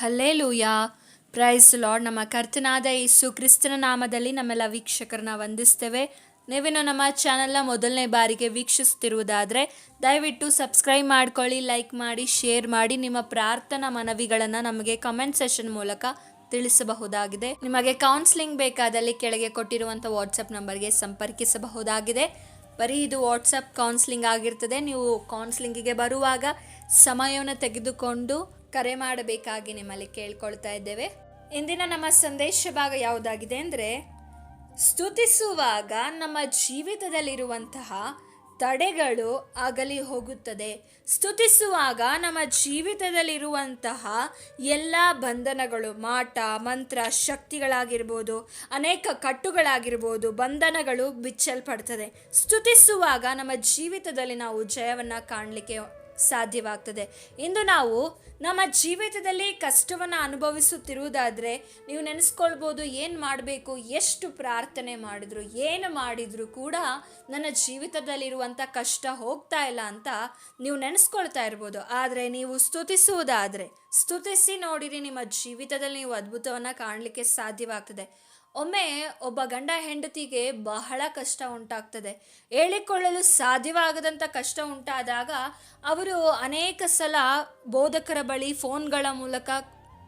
Hallelujah. Price lord ನಮ್ಮ ಕರ್ತನಾದ ಯೇಸು ಕ್ರಿಸ್ತನ ನಾಮದಲ್ಲಿ ನಮ್ಮೆಲ್ಲ ವೀಕ್ಷಕರನ್ನ ವಂದಿಸ್ತೇವೆ. ನೀವೇನು ನಮ್ಮ ಚಾನೆಲ್ನ ಮೊದಲನೇ ಬಾರಿಗೆ ವೀಕ್ಷಿಸ್ತಿರುವುದಾದರೆ ದಯವಿಟ್ಟು ಸಬ್ಸ್ಕ್ರೈಬ್ ಮಾಡ್ಕೊಳ್ಳಿ ಲೈಕ್ ಮಾಡಿ ಶೇರ್ ಮಾಡಿ. ನಿಮ್ಮ ಪ್ರಾರ್ಥನಾ ಮನವಿಗಳನ್ನು ನಮಗೆ ಕಮೆಂಟ್ ಸೆಷನ್ ಮೂಲಕ ತಿಳಿಸಬಹುದಾಗಿದೆ. ನಿಮಗೆ ಕೌನ್ಸಿಲಿಂಗ್ ಬೇಕಾದಲ್ಲಿ ಕೆಳಗೆ ಕೊಟ್ಟಿರುವಂಥ ವಾಟ್ಸಪ್ ನಂಬರ್ಗೆ ಸಂಪರ್ಕಿಸಬಹುದಾಗಿದೆ. ಬರೀ ಇದು ವಾಟ್ಸಪ್ ಕೌನ್ಸಿಲಿಂಗ್ ಆಗಿರ್ತದೆ. ನೀವು ಕೌನ್ಸಿಲಿಂಗಿಗೆ ಬರುವಾಗ ಸಮಯವನ್ನು ತೆಗೆದುಕೊಂಡು ಕರೆ ಮಾಡಬೇಕಾಗಿ ನಿಮ್ಮಲ್ಲಿ ಕೇಳ್ಕೊಳ್ತಾ ಇದ್ದೇವೆ. ಇಂದಿನ ನಮ್ಮ ಸಂದೇಶ ಭಾಗ ಯಾವುದಾಗಿದೆ ಅಂದರೆ, ಸ್ತುತಿಸುವಾಗ ನಮ್ಮ ಜೀವಿತದಲ್ಲಿರುವಂತಹ ತಡೆಗಳು ಅಗಲಿ ಹೋಗುತ್ತದೆ. ಸ್ತುತಿಸುವಾಗ ನಮ್ಮ ಜೀವಿತದಲ್ಲಿರುವಂತಹ ಎಲ್ಲ ಬಂಧನಗಳು, ಮಾಟ, ಮಂತ್ರ, ಶಕ್ತಿಗಳಾಗಿರ್ಬೋದು, ಅನೇಕ ಕಟ್ಟುಗಳಾಗಿರ್ಬೋದು, ಬಂಧನಗಳು ಬಿಚ್ಚಲ್ಪಡ್ತದೆ. ಸ್ತುತಿಸುವಾಗ ನಮ್ಮ ಜೀವಿತದಲ್ಲಿ ನಾವು ಜಯವನ್ನು ಕಾಣಲಿಕ್ಕೆ ಸಾಧ್ಯವಾಗ್ತದೆ. ಇಂದು ನಾವು ನಮ್ಮ ಜೀವಿತದಲ್ಲಿ ಕಷ್ಟವನ್ನು ಅನುಭವಿಸುತ್ತಿರುವುದಾದರೆ ನೀವು ನೆನೆಸ್ಕೊಳ್ಬೋದು, ಏನು ಮಾಡಬೇಕು, ಎಷ್ಟು ಪ್ರಾರ್ಥನೆ ಮಾಡಿದ್ರು, ಏನು ಮಾಡಿದ್ರು ಕೂಡ ನನ್ನ ಜೀವಿತದಲ್ಲಿರುವಂಥ ಕಷ್ಟ ಹೋಗ್ತಾ ಇಲ್ಲ ಅಂತ ನೀವು ನೆನೆಸ್ಕೊಳ್ತಾ ಇರ್ಬೋದು. ಆದರೆ ನೀವು ಸ್ತುತಿಸುವುದಾದರೆ, ಸ್ತುತಿಸಿ ನೋಡಿರಿ ನಿಮ್ಮ ಜೀವಿತದಲ್ಲಿ ನೀವು ಅದ್ಭುತವನ್ನು ಕಾಣಲಿಕ್ಕೆ ಸಾಧ್ಯವಾಗ್ತದೆ. ಒಮ್ಮೆ ಒಬ್ಬ ಗಂಡ ಹೆಂಡತಿಗೆ ಬಹಳ ಕಷ್ಟ ಉಂಟಾಗ್ತದೆ. ಹೇಳಿಕೊಳ್ಳಲು ಸಾಧ್ಯವಾಗದಂಥ ಕಷ್ಟ ಉಂಟಾದಾಗ ಅವರು ಅನೇಕ ಸಲ ಬೋಧಕರ ಬಳಿ ಫೋನ್ಗಳ ಮೂಲಕ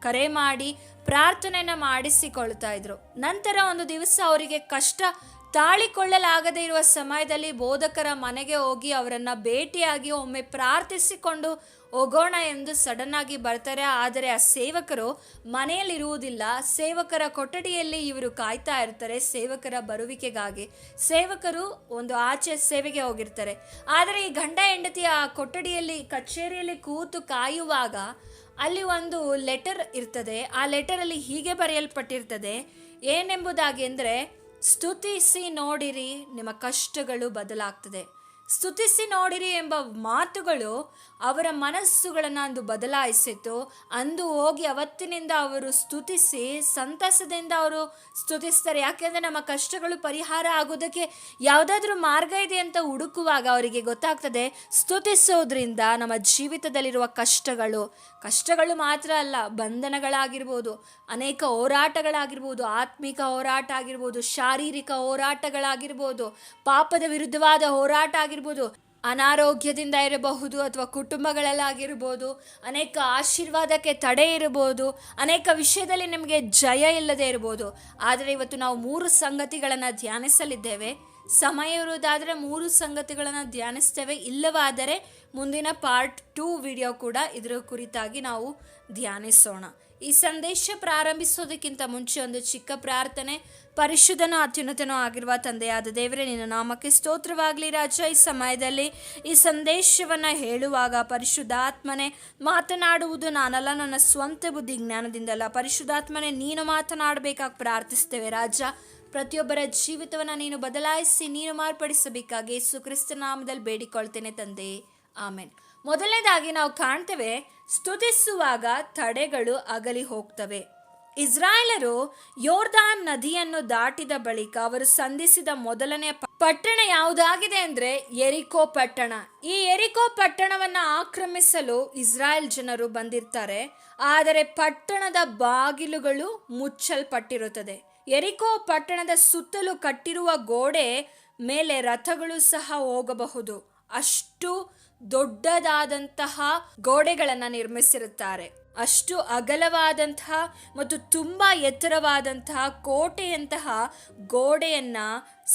ಕರೆ ಮಾಡಿ ಪ್ರಾರ್ಥನೆಯನ್ನು ಮಾಡಿಸಿಕೊಳ್ತಾ ಇದ್ರು. ನಂತರ ಒಂದು ದಿವಸ ಅವರಿಗೆ ಕಷ್ಟ ತಾಳಿಕೊಳ್ಳಲಾಗದೇ ಇರುವ ಸಮಯದಲ್ಲಿ ಬೋಧಕರ ಮನೆಗೆ ಹೋಗಿ ಅವರನ್ನು ಭೇಟಿಯಾಗಿ ಒಮ್ಮೆ ಪ್ರಾರ್ಥಿಸಿಕೊಂಡು ಹೋಗೋಣ ಎಂದು ಸಡನ್ ಆಗಿ ಬರ್ತಾರೆ. ಆದರೆ ಆ ಸೇವಕರು ಮನೆಯಲ್ಲಿರುವುದಿಲ್ಲ. ಸೇವಕರ ಕೊಠಡಿಯಲ್ಲಿ ಇವರು ಕಾಯ್ತಾ ಇರ್ತಾರೆ, ಸೇವಕರ ಬರುವಿಕೆಗಾಗಿ. ಸೇವಕರು ಒಂದು ಆಚೆ ಸೇವೆಗೆ ಹೋಗಿರ್ತಾರೆ. ಆದರೆ ಈ ಗಂಡ ಹೆಂಡತಿ ಆ ಕೊಠಡಿಯಲ್ಲಿ, ಕಚೇರಿಯಲ್ಲಿ ಕೂತು ಕಾಯುವಾಗ ಅಲ್ಲಿ ಒಂದು ಲೆಟರ್ ಇರ್ತದೆ. ಆ ಲೆಟರಲ್ಲಿ ಹೀಗೆ ಬರೆಯಲ್ಪಟ್ಟಿರ್ತದೆ, ಏನೆಂಬುದಾಗಿ ಅಂದರೆ ಸ್ತುತಿಸಿ ನೋಡಿರಿ ನಿಮ್ಮ ಕಷ್ಟಗಳು ಬದಲಾಗ್ತದೆ. ಸ್ತುತಿಸಿ ನೋಡಿರಿ ಎಂಬ ಮಾತುಗಳು ಅವರ ಮನಸ್ಸುಗಳನ್ನು ಅಂದು ಬದಲಾಯಿಸಿತು. ಅಂದು ಹೋಗಿ ಅವತ್ತಿನಿಂದ ಅವರು ಸ್ತುತಿಸಿ ಸಂತಸದಿಂದ ಅವರು ಸ್ತುತಿಸ್ತಾರೆ. ಯಾಕೆಂದರೆ ನಮ್ಮ ಕಷ್ಟಗಳು ಪರಿಹಾರ ಆಗೋದಕ್ಕೆ ಯಾವುದಾದ್ರೂ ಮಾರ್ಗ ಇದೆ ಅಂತ ಹುಡುಕುವಾಗ ಅವರಿಗೆ ಗೊತ್ತಾಗ್ತದೆ. ಸ್ತುತಿಸೋದ್ರಿಂದ ನಮ್ಮ ಜೀವಿತದಲ್ಲಿರುವ ಕಷ್ಟಗಳು ಕಷ್ಟಗಳು ಮಾತ್ರ ಅಲ್ಲ, ಬಂಧನಗಳಾಗಿರ್ಬೋದು, ಅನೇಕ ಹೋರಾಟಗಳಾಗಿರ್ಬೋದು, ಆತ್ಮಿಕ ಹೋರಾಟ ಆಗಿರ್ಬೋದು, ಶಾರೀರಿಕ ಹೋರಾಟಗಳಾಗಿರ್ಬೋದು, ಪಾಪದ ವಿರುದ್ಧವಾದ ಹೋರಾಟ ಆಗಿರ್ಬೋದು ಅನಾರೋಗ್ಯದಿಂದ ಇರಬಹುದು ಅಥವಾ ಕುಟುಂಬಗಳಲ್ಲಾಗಿರ್ಬೋದು, ಅನೇಕ ಆಶೀರ್ವಾದಕ್ಕೆ ತಡೆ ಇರಬಹುದು, ಅನೇಕ ವಿಷಯದಲ್ಲಿ ನಿಮಗೆ ಜಯ ಇಲ್ಲದೆ ಇರ್ಬೋದು ಆದರೆ ಇವತ್ತು ನಾವು ಮೂರು ಸಂಗತಿಗಳನ್ನು ಧ್ಯಾನಿಸಲಿದ್ದೇವೆ. ಸಮಯ ಇರುವುದಾದರೆ ಮೂರು ಸಂಗತಿಗಳನ್ನು ಧ್ಯಾನಿಸ್ತೇವೆ. ಇಲ್ಲವಾದರೆ ಮುಂದಿನ ಪಾರ್ಟ್ ಟೂ ವಿಡಿಯೋ ಕೂಡ ಇದರ ಕುರಿತಾಗಿ ನಾವು ಧ್ಯಾನಿಸೋಣ. ಈ ಸಂದೇಶ ಪ್ರಾರಂಭಿಸೋದಕ್ಕಿಂತ ಮುಂಚೆ ಒಂದು ಚಿಕ್ಕ ಪ್ರಾರ್ಥನೆ ಪರಿಶುದ್ಧನೂ ಅತ್ಯುನ್ನತನೂ ಆಗಿರುವ ತಂದೆಯಾದ ದೇವರೇ, ನಿನ್ನ ನಾಮಕ್ಕೆ ಸ್ತೋತ್ರವಾಗಲಿ ರಾಜ. ಈ ಸಮಯದಲ್ಲಿ ಈ ಸಂದೇಶವನ್ನು ಹೇಳುವಾಗ ಪರಿಶುದ್ಧಾತ್ಮನೆ ಮಾತನಾಡುವುದು ನಾನಲ್ಲ, ನನ್ನ ಸ್ವಂತ ಬುದ್ಧಿ ಜ್ಞಾನದಿಂದಲ್ಲ. ಪರಿಶುದ್ಧಾತ್ಮನೆ, ನೀನು ಮಾತನಾಡಬೇಕಾಗಿ ಪ್ರಾರ್ಥಿಸ್ತೇವೆ ರಾಜ. ಪ್ರತಿಯೊಬ್ಬರ ಜೀವಿತವನ್ನು ನೀನು ಬದಲಾಯಿಸಿ ನೀನು ಮಾರ್ಪಡಿಸಬೇಕಾಗಿ ಸುಕ್ರಿಸ್ತ ಕ್ರಿಸ್ತ ನಾಮದಲ್ಲಿ ಬೇಡಿಕೊಳ್ತೇನೆ ತಂದೆ. ಆಮೇನ್. ಮೊದಲನೇದಾಗಿ ನಾವು ಕಾಣ್ತೇವೆ, ಸ್ತುತಿಸುವಾಗ ತಡೆಗಳು ಅಗಲಿ ಹೋಗ್ತವೆ. ಇಸ್ರಾಯೇಲರು ಯೋರ್ದಾನ್ ನದಿಯನ್ನು ದಾಟಿದ ಬಳಿಕ ಅವರು ಸಂಧಿಸಿದ ಮೊದಲನೇ ಪಟ್ಟಣ ಯಾವುದಾಗಿದೆ ಅಂದ್ರೆ ಎರಿಕೋ ಪಟ್ಟಣ. ಈ ಎರಿಕೋ ಪಟ್ಟಣವನ್ನ ಆಕ್ರಮಿಸಲು ಇಸ್ರಾಯೇಲ್ ಜನರು ಬಂದಿರ್ತಾರೆ. ಆದರೆ ಪಟ್ಟಣದ ಬಾಗಿಲುಗಳು ಮುಚ್ಚಲ್ಪಟ್ಟಿರುತ್ತದೆ. ಎರಿಕೋ ಪಟ್ಟಣದ ಸುತ್ತಲೂ ಕಟ್ಟಿರುವ ಗೋಡೆ ಮೇಲೆ ರಥಗಳು ಸಹ ಹೋಗಬಹುದು. ಅಷ್ಟು ದೊಡ್ಡದಾದಂತಹ ಗೋಡೆಗಳನ್ನು ನಿರ್ಮಿಸಿರುತ್ತಾರೆ. ಅಷ್ಟು ಅಗಲವಾದಂತಹ ಮತ್ತು ತುಂಬ ಎತ್ತರವಾದಂತಹ ಕೋಟೆಯಂತಹ ಗೋಡೆಯನ್ನ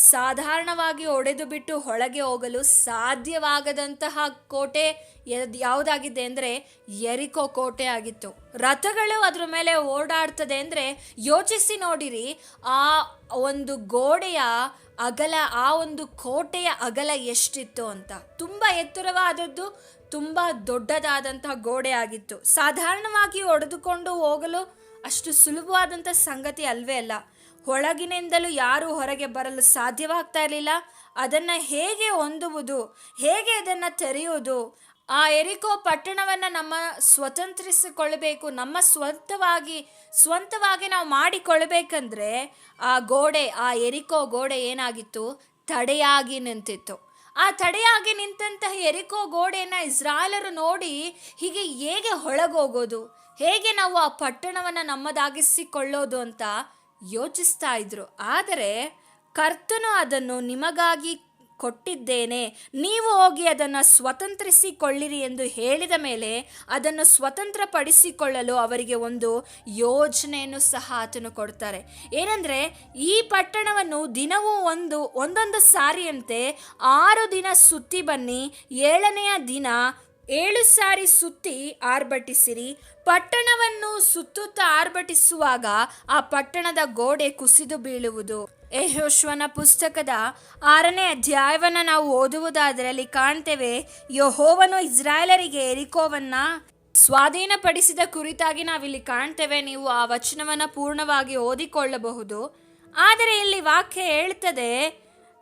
ಸಾಧಾರಣವಾಗಿ ಒಡೆದು ಬಿಟ್ಟು ಒಳಗೆ ಹೋಗಲು ಸಾಧ್ಯವಾಗದಂತಹ ಕೋಟೆ ಯಾವುದಾಗಿದೆ ಅಂದರೆ ಎರಿಕೋ ಕೋಟೆ ಆಗಿತ್ತು. ರಥಗಳು ಅದ್ರ ಮೇಲೆ ಓಡಾಡ್ತದೆ ಅಂದರೆ ಯೋಚಿಸಿ ನೋಡಿರಿ, ಆ ಒಂದು ಗೋಡೆಯ ಅಗಲ, ಆ ಒಂದು ಕೋಟೆಯ ಅಗಲ ಎಷ್ಟಿತ್ತು ಅಂತ. ತುಂಬ ಎತ್ತರವಾದದ್ದು, ತುಂಬ ದೊಡ್ಡದಾದಂತಹ ಗೋಡೆ ಆಗಿತ್ತು. ಸಾಧಾರಣವಾಗಿ ಒಡೆದುಕೊಂಡು ಹೋಗಲು ಅಷ್ಟು ಸುಲಭವಾದಂಥ ಸಂಗತಿ ಅಲ್ವೇ ಅಲ್ಲ. ಒಳಗಿನಿಂದಲೂ ಯಾರೂ ಹೊರಗೆ ಬರಲು ಸಾಧ್ಯವಾಗ್ತಾ ಇರಲಿಲ್ಲ. ಅದನ್ನು ಹೇಗೆ ಹೊಂದುವುದು, ಹೇಗೆ ಅದನ್ನು ತೆರೆಯುವುದು ಆ ಎರಿಕೋ ಪಟ್ಟಣವನ್ನು ನಮ್ಮ ಸ್ವತಂತ್ರಿಸಿಕೊಳ್ಳಬೇಕು, ನಮ್ಮ ಸ್ವಂತವಾಗಿ ಸ್ವಂತವಾಗಿ ನಾವು ಮಾಡಿಕೊಳ್ಬೇಕಂದ್ರೆ ಆ ಗೋಡೆ, ಆ ಎರಿಕೋ ಗೋಡೆ ಏನಾಗಿತ್ತು? ತಡೆಯಾಗಿ ನಿಂತಿತ್ತು. ಆ ತಡೆಯಾಗಿ ನಿಂತಹ ಎರಿಕೋ ಗೋಡೆಯನ್ನ ಇಸ್ರಾಯೇಲರು ನೋಡಿ ಹೀಗೆ ಹೇಗೆ ಹೊಳಗೋಗೋದು ಹೇಗೆ ನಾವು ಆ ಪಟ್ಟಣವನ್ನು ನಮ್ಮದಾಗಿಸಿಕೊಳ್ಳೋದು ಅಂತ ಯೋಚಿಸ್ತಾ ಇದ್ರು. ಆದರೆ ಕರ್ತನು ಅದನ್ನು ನಿಮಗಾಗಿ ಕೊಟ್ಟಿದ್ದೇನೆ. ನೀವು ಹೋಗಿ ಅದನ್ನು ಸ್ವತಂತ್ರಿಸಿಕೊಳ್ಳಿರಿ ಎಂದು ಹೇಳಿದ ಮೇಲೆ ಅದನ್ನು ಸ್ವತಂತ್ರಪಡಿಸಿಕೊಳ್ಳಲು ಅವರಿಗೆ ಒಂದು ಯೋಜನೆಯನ್ನು ಸಹ ಆತನು ಕೊಡ್ತಾರೆ. ಏನಂದರೆ, ಈ ಪಟ್ಟಣವನ್ನು ದಿನವೂ ಒಂದು, ಒಂದೊಂದು ಸಾರಿಯಂತೆ ಆರು ದಿನ ಸುತ್ತಿ ಬನ್ನಿ, ಏಳನೆಯ ದಿನ ಏಳು ಸಾರಿ ಸುತ್ತಿ ಆರ್ಭಟಿಸಿರಿ. ಪಟ್ಟಣವನ್ನು ಸುತ್ತುತ್ತಾ ಆರ್ಭಟಿಸುವಾಗ ಆ ಪಟ್ಟಣದ ಗೋಡೆ ಕುಸಿದು ಬೀಳುವುದು. ಯೆಹೋಶುವನ ಪುಸ್ತಕದ ಆರನೇ ಅಧ್ಯಾಯವನ್ನು ನಾವು ಓದುವುದಾದರೆ ಅಲ್ಲಿ ಕಾಣ್ತೇವೆ, ಯಹೋವನು ಇಸ್ರಾಯೇಲರಿಗೆ ಎರಿಕೋವನ್ನ ಸ್ವಾಧೀನಪಡಿಸಿದ ಕುರಿತಾಗಿ ನಾವಿಲ್ಲಿ ಕಾಣ್ತೇವೆ, ನೀವು ಆ ವಚನವನ್ನು ಪೂರ್ಣವಾಗಿ ಓದಿಕೊಳ್ಳಬಹುದು. ಆದರೆ ಇಲ್ಲಿ ವಾಕ್ಯ ಹೇಳ್ತದೆ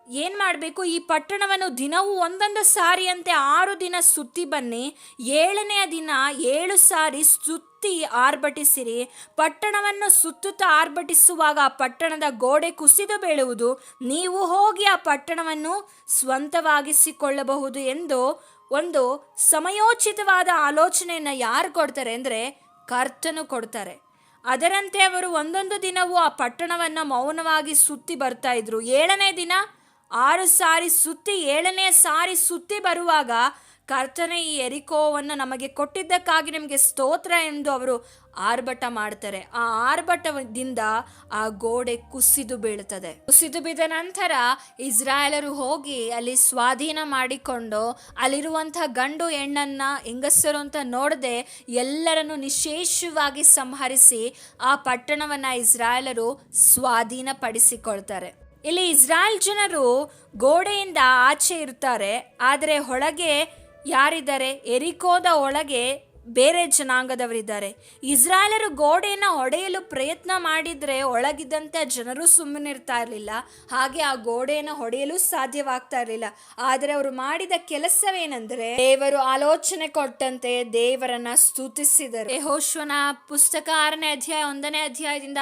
ಏನು ಮಾಡಬೇಕು? ಈ ಪಟ್ಟಣವನ್ನು ದಿನವೂ ಒಂದೊಂದು ಸಾರಿಯಂತೆ ಆರು ದಿನ ಸುತ್ತಿ ಬನ್ನಿ. ಏಳನೆಯ ದಿನ ಏಳು ಸಾರಿ ಸುತ್ತಿ ಆರ್ಭಟಿಸಿರಿ. ಪಟ್ಟಣವನ್ನು ಸುತ್ತುತ್ತಾ ಆರ್ಭಟಿಸುವಾಗ ಪಟ್ಟಣದ ಗೋಡೆ ಕುಸಿದು ಬೀಳುವುದು. ನೀವು ಹೋಗಿ ಆ ಪಟ್ಟಣವನ್ನು ಸ್ವಂತವಾಗಿಸಿಕೊಳ್ಳಬಹುದು ಎಂದು ಒಂದು ಸಮಯೋಚಿತವಾದ ಆಲೋಚನೆಯನ್ನು ಯಾರು ಕೊಡ್ತಾರೆ ಅಂದರೆ ಕರ್ತನು ಕೊಡ್ತಾರೆ. ಅದರಂತೆ ಅವರು ಒಂದೊಂದು ದಿನವೂ ಆ ಪಟ್ಟಣವನ್ನು ಮೌನವಾಗಿ ಸುತ್ತಿ ಬರ್ತಾ ಇದ್ರು. ಏಳನೇ ದಿನ ಆರು ಸಾರಿ ಸುತ್ತಿ, ಏಳನೇ ಸಾರಿ ಸುತ್ತಿ ಬರುವಾಗ ಕರ್ತನೆ ಈ ಎರಿಕೋವನ್ನು ನಮಗೆ ಕೊಟ್ಟಿದ್ದಕ್ಕಾಗಿ ನಿಮಗೆ ಸ್ತೋತ್ರ ಎಂದು ಅವರು ಆರ್ಭಟ ಮಾಡ್ತಾರೆ. ಆ ಆರ್ಭಟದಿಂದ ಆ ಗೋಡೆ ಕುಸಿದು ಬೀಳುತ್ತದೆ. ಕುಸಿದು ಬಿದ್ದ ನಂತರ ಇಸ್ರಾಯೇಲರು ಹೋಗಿ ಅಲ್ಲಿ ಸ್ವಾಧೀನ ಮಾಡಿಕೊಂಡು ಅಲ್ಲಿರುವಂಥ ಗಂಡು ಹೆಣ್ಣನ್ನ, ಹೆಂಗಸರು ಅಂತ ನೋಡದೆ ಎಲ್ಲರನ್ನು ನಿಶೇಷವಾಗಿ ಸಂಹರಿಸಿ ಆ ಪಟ್ಟಣವನ್ನು ಇಸ್ರಾಯೇಲರು ಸ್ವಾಧೀನಪಡಿಸಿಕೊಳ್ತಾರೆ. ಇಲ್ಲಿ ಇಸ್ರಾಯೇಲ್ ಜನರು ಗೋಡೆಯಿಂದ ಆಚೆ ಇರ್ತಾರೆ ಆದರೆ ಒಳಗೆ ಯಾರಿದ್ದಾರೆ? ಎರಿಕೋದ ಒಳಗೆ ಬೇರೆ ಜನಾಂಗದವರಿದ್ದಾರೆ. ಇಸ್ರಾಯೇಲರು ಗೋಡೆಯನ್ನು ಹೊಡೆಯಲು ಪ್ರಯತ್ನ ಮಾಡಿದರೆ ಒಳಗಿದ್ದಂಥ ಜನರು ಸುಮ್ಮನಿರ್ತಾ ಇರಲಿಲ್ಲ. ಹಾಗೆ ಆ ಗೋಡೆಯನ್ನು ಹೊಡೆಯಲು ಸಾಧ್ಯವಾಗ್ತಾ ಇರಲಿಲ್ಲ. ಆದರೆ ಅವರು ಮಾಡಿದ ಕೆಲಸವೇನೆಂದರೆ ದೇವರು ಆಲೋಚನೆ ಕೊಟ್ಟಂತೆ ದೇವರನ್ನ ಸ್ತುತಿಸಿದರು. ಯಹೋಶ್ವನ ಪುಸ್ತಕ ಆರನೇ ಅಧ್ಯಾಯ ಒಂದನೇ ಅಧ್ಯಾಯದಿಂದ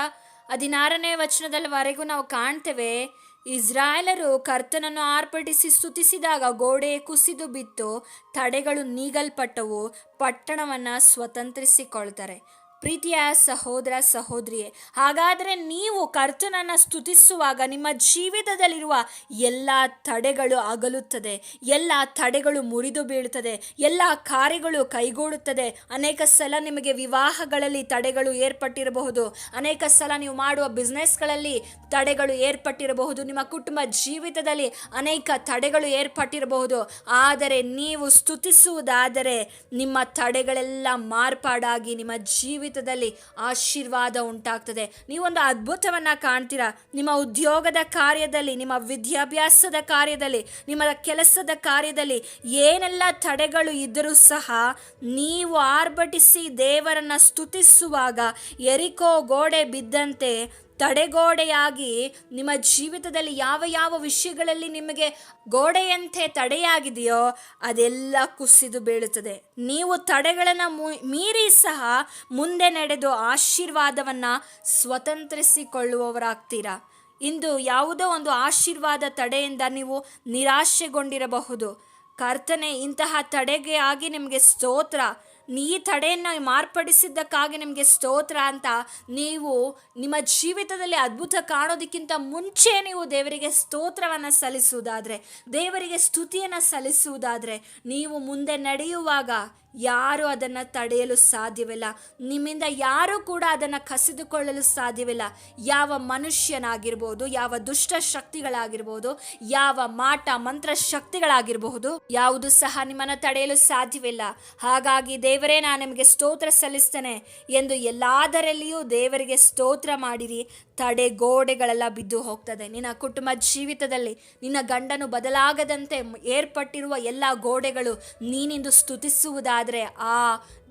ಹದಿನಾರನೇ ವಚನದಲ್ಲಿವರೆಗೂ ನಾವು ಕಾಣ್ತೇವೆ, ಇಸ್ರಾಯೇಲರು ಕರ್ತನನ್ನು ಆರ್ಭಟಿಸಿ ಸ್ತುತಿಸಿದಾಗ ಗೋಡೆ ಕುಸಿದು ಬಿತ್ತು, ತಡೆಗಳು ನೀಗಲ್ಪಟ್ಟವು, ಪಟ್ಟಣವನ್ನು ಸ್ವತಂತ್ರಿಸಿಕೊಳ್ತಾರೆ. ಪ್ರೀತಿಯ ಸಹೋದರ ಸಹೋದರಿಯೇ, ಹಾಗಾದರೆ ನೀವು ಕರ್ತನನ್ನು ಸ್ತುತಿಸುವಾಗ ನಿಮ್ಮ ಜೀವಿತದಲ್ಲಿರುವ ಎಲ್ಲ ತಡೆಗಳು ಅಗಲುತ್ತದೆ, ಎಲ್ಲ ತಡೆಗಳು ಮುರಿದು ಬೀಳುತ್ತದೆ, ಎಲ್ಲ ಕಾರ್ಯಗಳು ಕೈಗೂಡುತ್ತದೆ. ಅನೇಕ ಸಲ ನಿಮಗೆ ವಿವಾಹಗಳಲ್ಲಿ ತಡೆಗಳು ಏರ್ಪಟ್ಟಿರಬಹುದು, ಅನೇಕ ಸಲ ನೀವು ಮಾಡುವ ಬಿಸ್ನೆಸ್ಗಳಲ್ಲಿ ತಡೆಗಳು ಏರ್ಪಟ್ಟಿರಬಹುದು, ನಿಮ್ಮ ಕುಟುಂಬ ಜೀವಿತದಲ್ಲಿ ಅನೇಕ ತಡೆಗಳು ಏರ್ಪಟ್ಟಿರಬಹುದು. ಆದರೆ ನೀವು ಸ್ತುತಿಸುವುದಾದರೆ ನಿಮ್ಮ ತಡೆಗಳೆಲ್ಲ ಮಾರ್ಪಾಡಾಗಿ ನಿಮ್ಮ ಜೀವಿತದಲ್ಲಿ ಆಶೀರ್ವಾದ ಉಂಟಾಗ್ತದೆ. ನೀವೊಂದು ಅದ್ಭುತವನ್ನು ಕಾಣ್ತೀರಾ? ನಿಮ್ಮ ಉದ್ಯೋಗದ ಕಾರ್ಯದಲ್ಲಿ, ನಿಮ್ಮ ವಿದ್ಯಾಭ್ಯಾಸದ ಕಾರ್ಯದಲ್ಲಿ, ನಿಮ್ಮ ಕೆಲಸದ ಕಾರ್ಯದಲ್ಲಿ ಏನೆಲ್ಲ ತಡೆಗಳು ಇದ್ದರೂ ಸಹ ನೀವು ಆರ್ಭಟಿಸಿ ದೇವರನ್ನು ಸ್ತುತಿಸುವಾಗ ಎರಿಕೋ ಗೋಡೆ ಬಿದ್ದಂತೆ ತಡೆಗೋಡೆಯಾಗಿ ನಿಮ್ಮ ಜೀವಿತದಲ್ಲಿ ಯಾವ ಯಾವ ವಿಷಯಗಳಲ್ಲಿ ನಿಮಗೆ ಗೋಡೆಯಂತೆ ತಡೆಯಾಗಿದೆಯೋ ಅದೆಲ್ಲ ಕುಸಿದು ಬೀಳುತ್ತದೆ. ನೀವು ತಡೆಗಳನ್ನು ಮೀರಿ ಸಹ ಮುಂದೆ ನಡೆದು ಆಶೀರ್ವಾದವನ್ನು ಸ್ವತಂತ್ರಿಸಿಕೊಳ್ಳುವವರಾಗ್ತೀರಾ? ಇಂದು ಯಾವುದೋ ಒಂದು ಆಶೀರ್ವಾದ ತಡೆಯಿಂದ ನೀವು ನಿರಾಶೆಗೊಂಡಿರಬಹುದು. ಕರ್ತನೆ, ಇಂತಹ ತಡೆಗೆ ಆಗಿ ನಿಮಗೆ ಸ್ತೋತ್ರ. ಈ ತಡೆಯನ್ನು ಮಾರ್ಪಡಿಸಿದ್ದಕ್ಕಾಗಿ ನಿಮಗೆ ಸ್ತೋತ್ರ ಅಂತ ನೀವು ನಿಮ್ಮ ಜೀವಿತದಲ್ಲಿ ಅದ್ಭುತ ಕಾಣೋದಕ್ಕಿಂತ ಮುಂಚೆ ನೀವು ದೇವರಿಗೆ ಸ್ತೋತ್ರವನ್ನು ಸಲ್ಲಿಸುವುದಾದರೆ, ದೇವರಿಗೆ ಸ್ತುತಿಯನ್ನು ಸಲ್ಲಿಸುವುದಾದರೆ, ನೀವು ಮುಂದೆ ನಡೆಯುವಾಗ ಯಾರು ಅದನ್ನು ತಡೆಯಲು ಸಾಧ್ಯವಿಲ್ಲ. ನಿಮ್ಮಿಂದ ಯಾರೂ ಕೂಡ ಅದನ್ನು ಕಸಿದುಕೊಳ್ಳಲು ಸಾಧ್ಯವಿಲ್ಲ. ಯಾವ ಮನುಷ್ಯನಾಗಿರ್ಬೋದು, ಯಾವ ದುಷ್ಟ ಶಕ್ತಿಗಳಾಗಿರ್ಬೋದು, ಯಾವ ಮಾಟ ಮಂತ್ರ ಶಕ್ತಿಗಳಾಗಿರಬಹುದು, ಯಾವುದು ಸಹ ನಿಮ್ಮನ್ನು ತಡೆಯಲು ಸಾಧ್ಯವಿಲ್ಲ. ಹಾಗಾಗಿ ದೇವರೇ, ನಾನು ನಿಮಗೆ ಸ್ತೋತ್ರ ಸಲ್ಲಿಸ್ತೇನೆ ಎಂದು ಎಲ್ಲಾದರಲ್ಲಿಯೂ ದೇವರಿಗೆ ಸ್ತೋತ್ರ ಮಾಡಿರಿ. ತಡೆ ಗೋಡೆಗಳೆಲ್ಲ ಬಿದ್ದು ಹೋಗ್ತದೆ. ನಿನ್ನ ಕುಟುಂಬ ಜೀವಿತದಲ್ಲಿ ನಿನ್ನ ಗಂಡನು ಬದಲಾಗದಂತೆ ಏರ್ಪಟ್ಟಿರುವ ಎಲ್ಲ ಗೋಡೆಗಳು ನೀನಿಂದು ಸ್ತುತಿಸುವುದಾದರೆ ಆ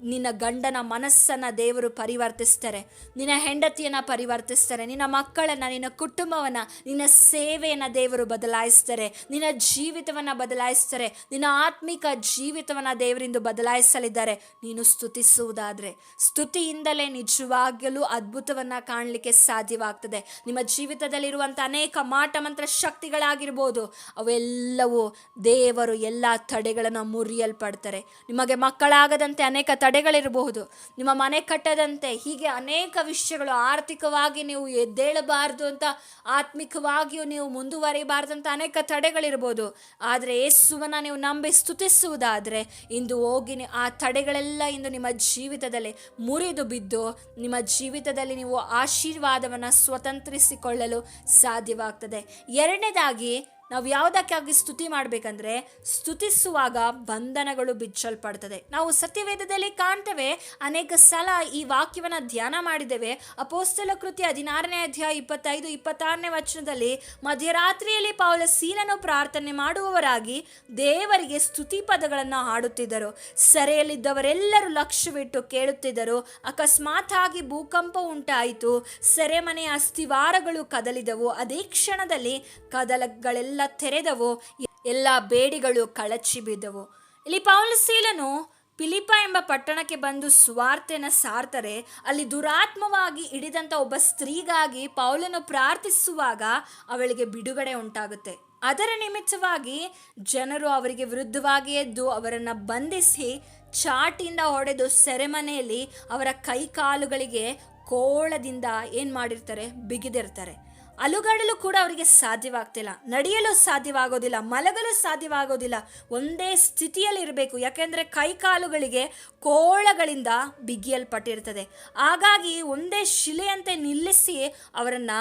ನಿನ್ನ ಗಂಡನ ಮನಸ್ಸನ್ನು ದೇವರು ಪರಿವರ್ತಿಸ್ತಾರೆ. ನಿನ್ನ ಹೆಂಡತಿಯನ್ನು ಪರಿವರ್ತಿಸ್ತಾರೆ. ನಿನ್ನ ಮಕ್ಕಳನ್ನು, ನಿನ್ನ ಕುಟುಂಬವನ್ನು, ನಿನ್ನ ಸೇವೆಯನ್ನು ದೇವರು ಬದಲಾಯಿಸ್ತಾರೆ. ನಿನ್ನ ಜೀವಿತವನ್ನು ಬದಲಾಯಿಸ್ತಾರೆ. ನಿನ್ನ ಆತ್ಮಿಕ ಜೀವಿತವನ್ನು ದೇವರಿಂದ ಬದಲಾಯಿಸಲಿದ್ದಾರೆ. ನೀನು ಸ್ತುತಿಸುವುದಾದರೆ, ಸ್ತುತಿಯಿಂದಲೇ ನಿಜವಾಗಲೂ ಅದ್ಭುತವನ್ನು ಕಾಣಲಿಕ್ಕೆ ಸಾಧ್ಯವಾಗ್ತದೆ. ನಿಮ್ಮ ಜೀವಿತದಲ್ಲಿರುವಂಥ ಅನೇಕ ಮಾಟಮಂತ್ರ ಶಕ್ತಿಗಳಾಗಿರ್ಬೋದು, ಅವೆಲ್ಲವೂ ದೇವರು ಎಲ್ಲ ತಡೆಗಳನ್ನು ಮುರಿಯಲ್ಪಡ್ತಾರೆ. ನಿಮಗೆ ಮಕ್ಕಳಾಗದಂತೆ ಅನೇಕ ತಡೆ ತಡೆಗಳಿರಬಹುದು ನಿಮ್ಮ ಮನೆ ಕಟ್ಟದಂತೆ ಹೀಗೆ ಅನೇಕ ವಿಷಯಗಳು ಆರ್ಥಿಕವಾಗಿ ನೀವು ಎದ್ದೇಳಬಾರ್ದು ಅಂತ, ಆತ್ಮಿಕವಾಗಿಯೂ ನೀವು ಮುಂದುವರಿಬಾರ್ದು ಅಂತ ಅನೇಕ ತಡೆಗಳಿರ್ಬೋದು ಆದರೆ ಯೇಸುವನ್ನು ನೀವು ನಂಬಿ ಸ್ತುತಿಸುವುದಾದರೆ, ಇಂದು ಹೋಗಿ ಆ ತಡೆಗಳೆಲ್ಲ ಇಂದು ನಿಮ್ಮ ಜೀವಿತದಲ್ಲಿ ಮುರಿದು ಬಿದ್ದು, ನಿಮ್ಮ ಜೀವಿತದಲ್ಲಿ ನೀವು ಆಶೀರ್ವಾದವನ್ನು ಸ್ವತಂತ್ರಿಸಿಕೊಳ್ಳಲು ಸಾಧ್ಯವಾಗ್ತದೆ. ಎರಡನೇದಾಗಿ ನಾವು ಯಾವುದಕ್ಕಾಗಿ ಸ್ತುತಿ ಮಾಡಬೇಕಂದ್ರೆ ಸ್ತುತಿಸುವಾಗ ಬಂಧನಗಳು ಬಿಚ್ಚಲ್ಪಡ್ತದೆ. ನಾವು ಸತ್ಯವೇದದಲ್ಲಿ ಕಾಣ್ತೇವೆ, ಅನೇಕ ಸಲ ಈ ವಾಕ್ಯವನ್ನು ಧ್ಯಾನ ಮಾಡಿದ್ದೇವೆ. ಅಪೋಸ್ತಲ ಕೃತಿ ಹದಿನಾರನೇ ಅಧ್ಯಾಯ ಇಪ್ಪತ್ತೈದು, ಇಪ್ಪತ್ತಾರನೇ ವಚನದಲ್ಲಿ, ಮಧ್ಯರಾತ್ರಿಯಲ್ಲಿ ಪೌಲ ಸೀಲನು ಪ್ರಾರ್ಥನೆ ಮಾಡುವವರಾಗಿ ದೇವರಿಗೆ ಸ್ತುತಿ ಪದಗಳನ್ನು ಹಾಡುತ್ತಿದ್ದರು. ಸೆರೆಯಲ್ಲಿದ್ದವರೆಲ್ಲರೂ ಲಕ್ಷ್ಯವಿಟ್ಟು ಕೇಳುತ್ತಿದ್ದರು. ಅಕಸ್ಮಾತ್ ಆಗಿ ಭೂಕಂಪ ಉಂಟಾಯಿತು. ಸೆರೆಮನೆಯ ಅಸ್ಥಿವಾರಗಳು ಕದಲಿದವು. ಅದೇ ಕ್ಷಣದಲ್ಲಿ ಕದಲಗಳೆಲ್ಲ ತೆರೆದವು, ಎಲ್ಲ ಬೇಡಿಗಳು ಕಳಚಿ ಬಿದ್ದವು. ಇಲ್ಲಿ ಪೌಲಸೀಲನು ಪಿಲಿಪ ಎಂಬ ಪಟ್ಟಣಕ್ಕೆ ಬಂದು ಸ್ವಾರ್ಥೆನ ಸಾರ್ತಾರೆ. ಅಲ್ಲಿ ದುರಾತ್ಮವಾಗಿ ಹಿಡಿದಂಥ ಒಬ್ಬ ಸ್ತ್ರೀಗಾಗಿ ಪೌಲನ್ನು ಪ್ರಾರ್ಥಿಸುವಾಗ ಅವಳಿಗೆ ಬಿಡುಗಡೆ ಉಂಟಾಗುತ್ತೆ. ಅದರ ನಿಮಿತ್ತವಾಗಿ ಜನರು ಅವರಿಗೆ ವಿರುದ್ಧವಾಗಿ ಎದ್ದು ಅವರನ್ನು ಬಂಧಿಸಿ ಚಾಟಿಯಿಂದ ಹೊಡೆದು ಸೆರೆಮನೆಯಲ್ಲಿ ಅವರ ಕೈಕಾಲುಗಳಿಗೆ ಕೋಳದಿಂದ ಏನು ಮಾಡಿರ್ತಾರೆ? ಬಿಗಿದಿರ್ತಾರೆ. ಅಲುಗಾಡಲು ಕೂಡ ಅವರಿಗೆ ಸಾಧ್ಯವಾಗ್ತಿಲ್ಲ. ನಡೆಯಲು ಸಾಧ್ಯವಾಗೋದಿಲ್ಲ, ಮಲಗಲು ಸಾಧ್ಯವಾಗೋದಿಲ್ಲ. ಒಂದೇ ಸ್ಥಿತಿಯಲ್ಲಿ ಇರಬೇಕು. ಯಾಕೆಂದರೆ ಕೈಕಾಲುಗಳಿಗೆ ಕೋಳಗಳಿಂದ ಬಿಗಿಯಲ್ಪಟ್ಟಿರ್ತದೆ ಹಾಗಾಗಿ ಒಂದೇ ಶಿಲೆಯಂತೆ ನಿಲ್ಲಿಸಿ ಅವರನ್ನು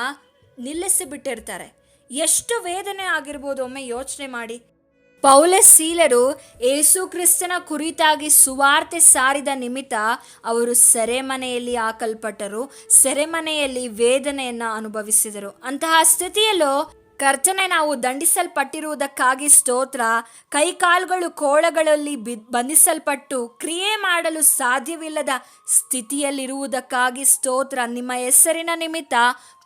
ನಿಲ್ಲಿಸಿ ಬಿಟ್ಟಿರ್ತಾರೆ ಎಷ್ಟು ವೇದನೆ ಆಗಿರ್ಬೋದು ಒಮ್ಮೆ ಯೋಚನೆ ಮಾಡಿ. ಪೌಲ ಸೀಲರು ಏಸು ಕ್ರಿಸ್ತನ ಕುರಿತಾಗಿ ಸುವಾರ್ತೆ ಸಾರಿದ ನಿಮಿತ್ತ ಅವರು ಸೆರೆಮನೆಯಲ್ಲಿ ಹಾಕಲ್ಪಟ್ಟರು, ಸೆರೆಮನೆಯಲ್ಲಿ ವೇದನೆಯನ್ನು ಅನುಭವಿಸಿದರು. ಅಂತಹ ಸ್ಥಿತಿಯಲ್ಲೂ ಕರ್ತನೆ ನಾವು ದಂಡಿಸಲ್ಪಟ್ಟಿರುವುದಕ್ಕಾಗಿ ಸ್ತೋತ್ರ, ಕೈಕಾಲುಗಳು ಕೋಳಗಳಲ್ಲಿ ಬಿ, ಬಂಧಿಸಲ್ಪಟ್ಟು ಕ್ರಿಯೆ ಮಾಡಲು ಸಾಧ್ಯವಿಲ್ಲದ ಸ್ಥಿತಿಯಲ್ಲಿರುವುದಕ್ಕಾಗಿ ಸ್ತೋತ್ರ, ನಿಮ್ಮ ಹೆಸರಿನ ನಿಮಿತ್ತ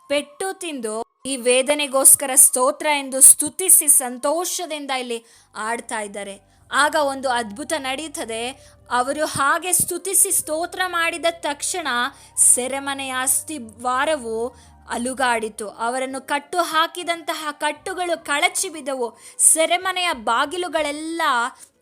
ಪೆಟ್ಟು ತಿಂದು ಈ ವೇದನೆಗೋಸ್ಕರ ಸ್ತೋತ್ರ ಎಂದು ಸ್ತುತಿಸಿ ಸಂತೋಷದಿಂದ ಇಲ್ಲಿ ಆಡ್ತಾ ಇದ್ದಾರೆ. ಆಗ ಒಂದು ಅದ್ಭುತ ನಡೀತದೆ. ಅವರು ಹಾಗೆ ಸ್ತುತಿಸಿ ಸ್ತೋತ್ರ ಮಾಡಿದ ತಕ್ಷಣ ಸೆರೆಮನೆಯ ಅಸ್ಥಿವಾರವು ಅಲುಗಾಡಿತು. ಅವರನ್ನು ಕಟ್ಟು ಹಾಕಿದಂತಹ ಕಟ್ಟುಗಳು ಕಳಚಿ ಬಿದ್ದವು ಸೆರೆಮನೆಯ ಬಾಗಿಲುಗಳೆಲ್ಲ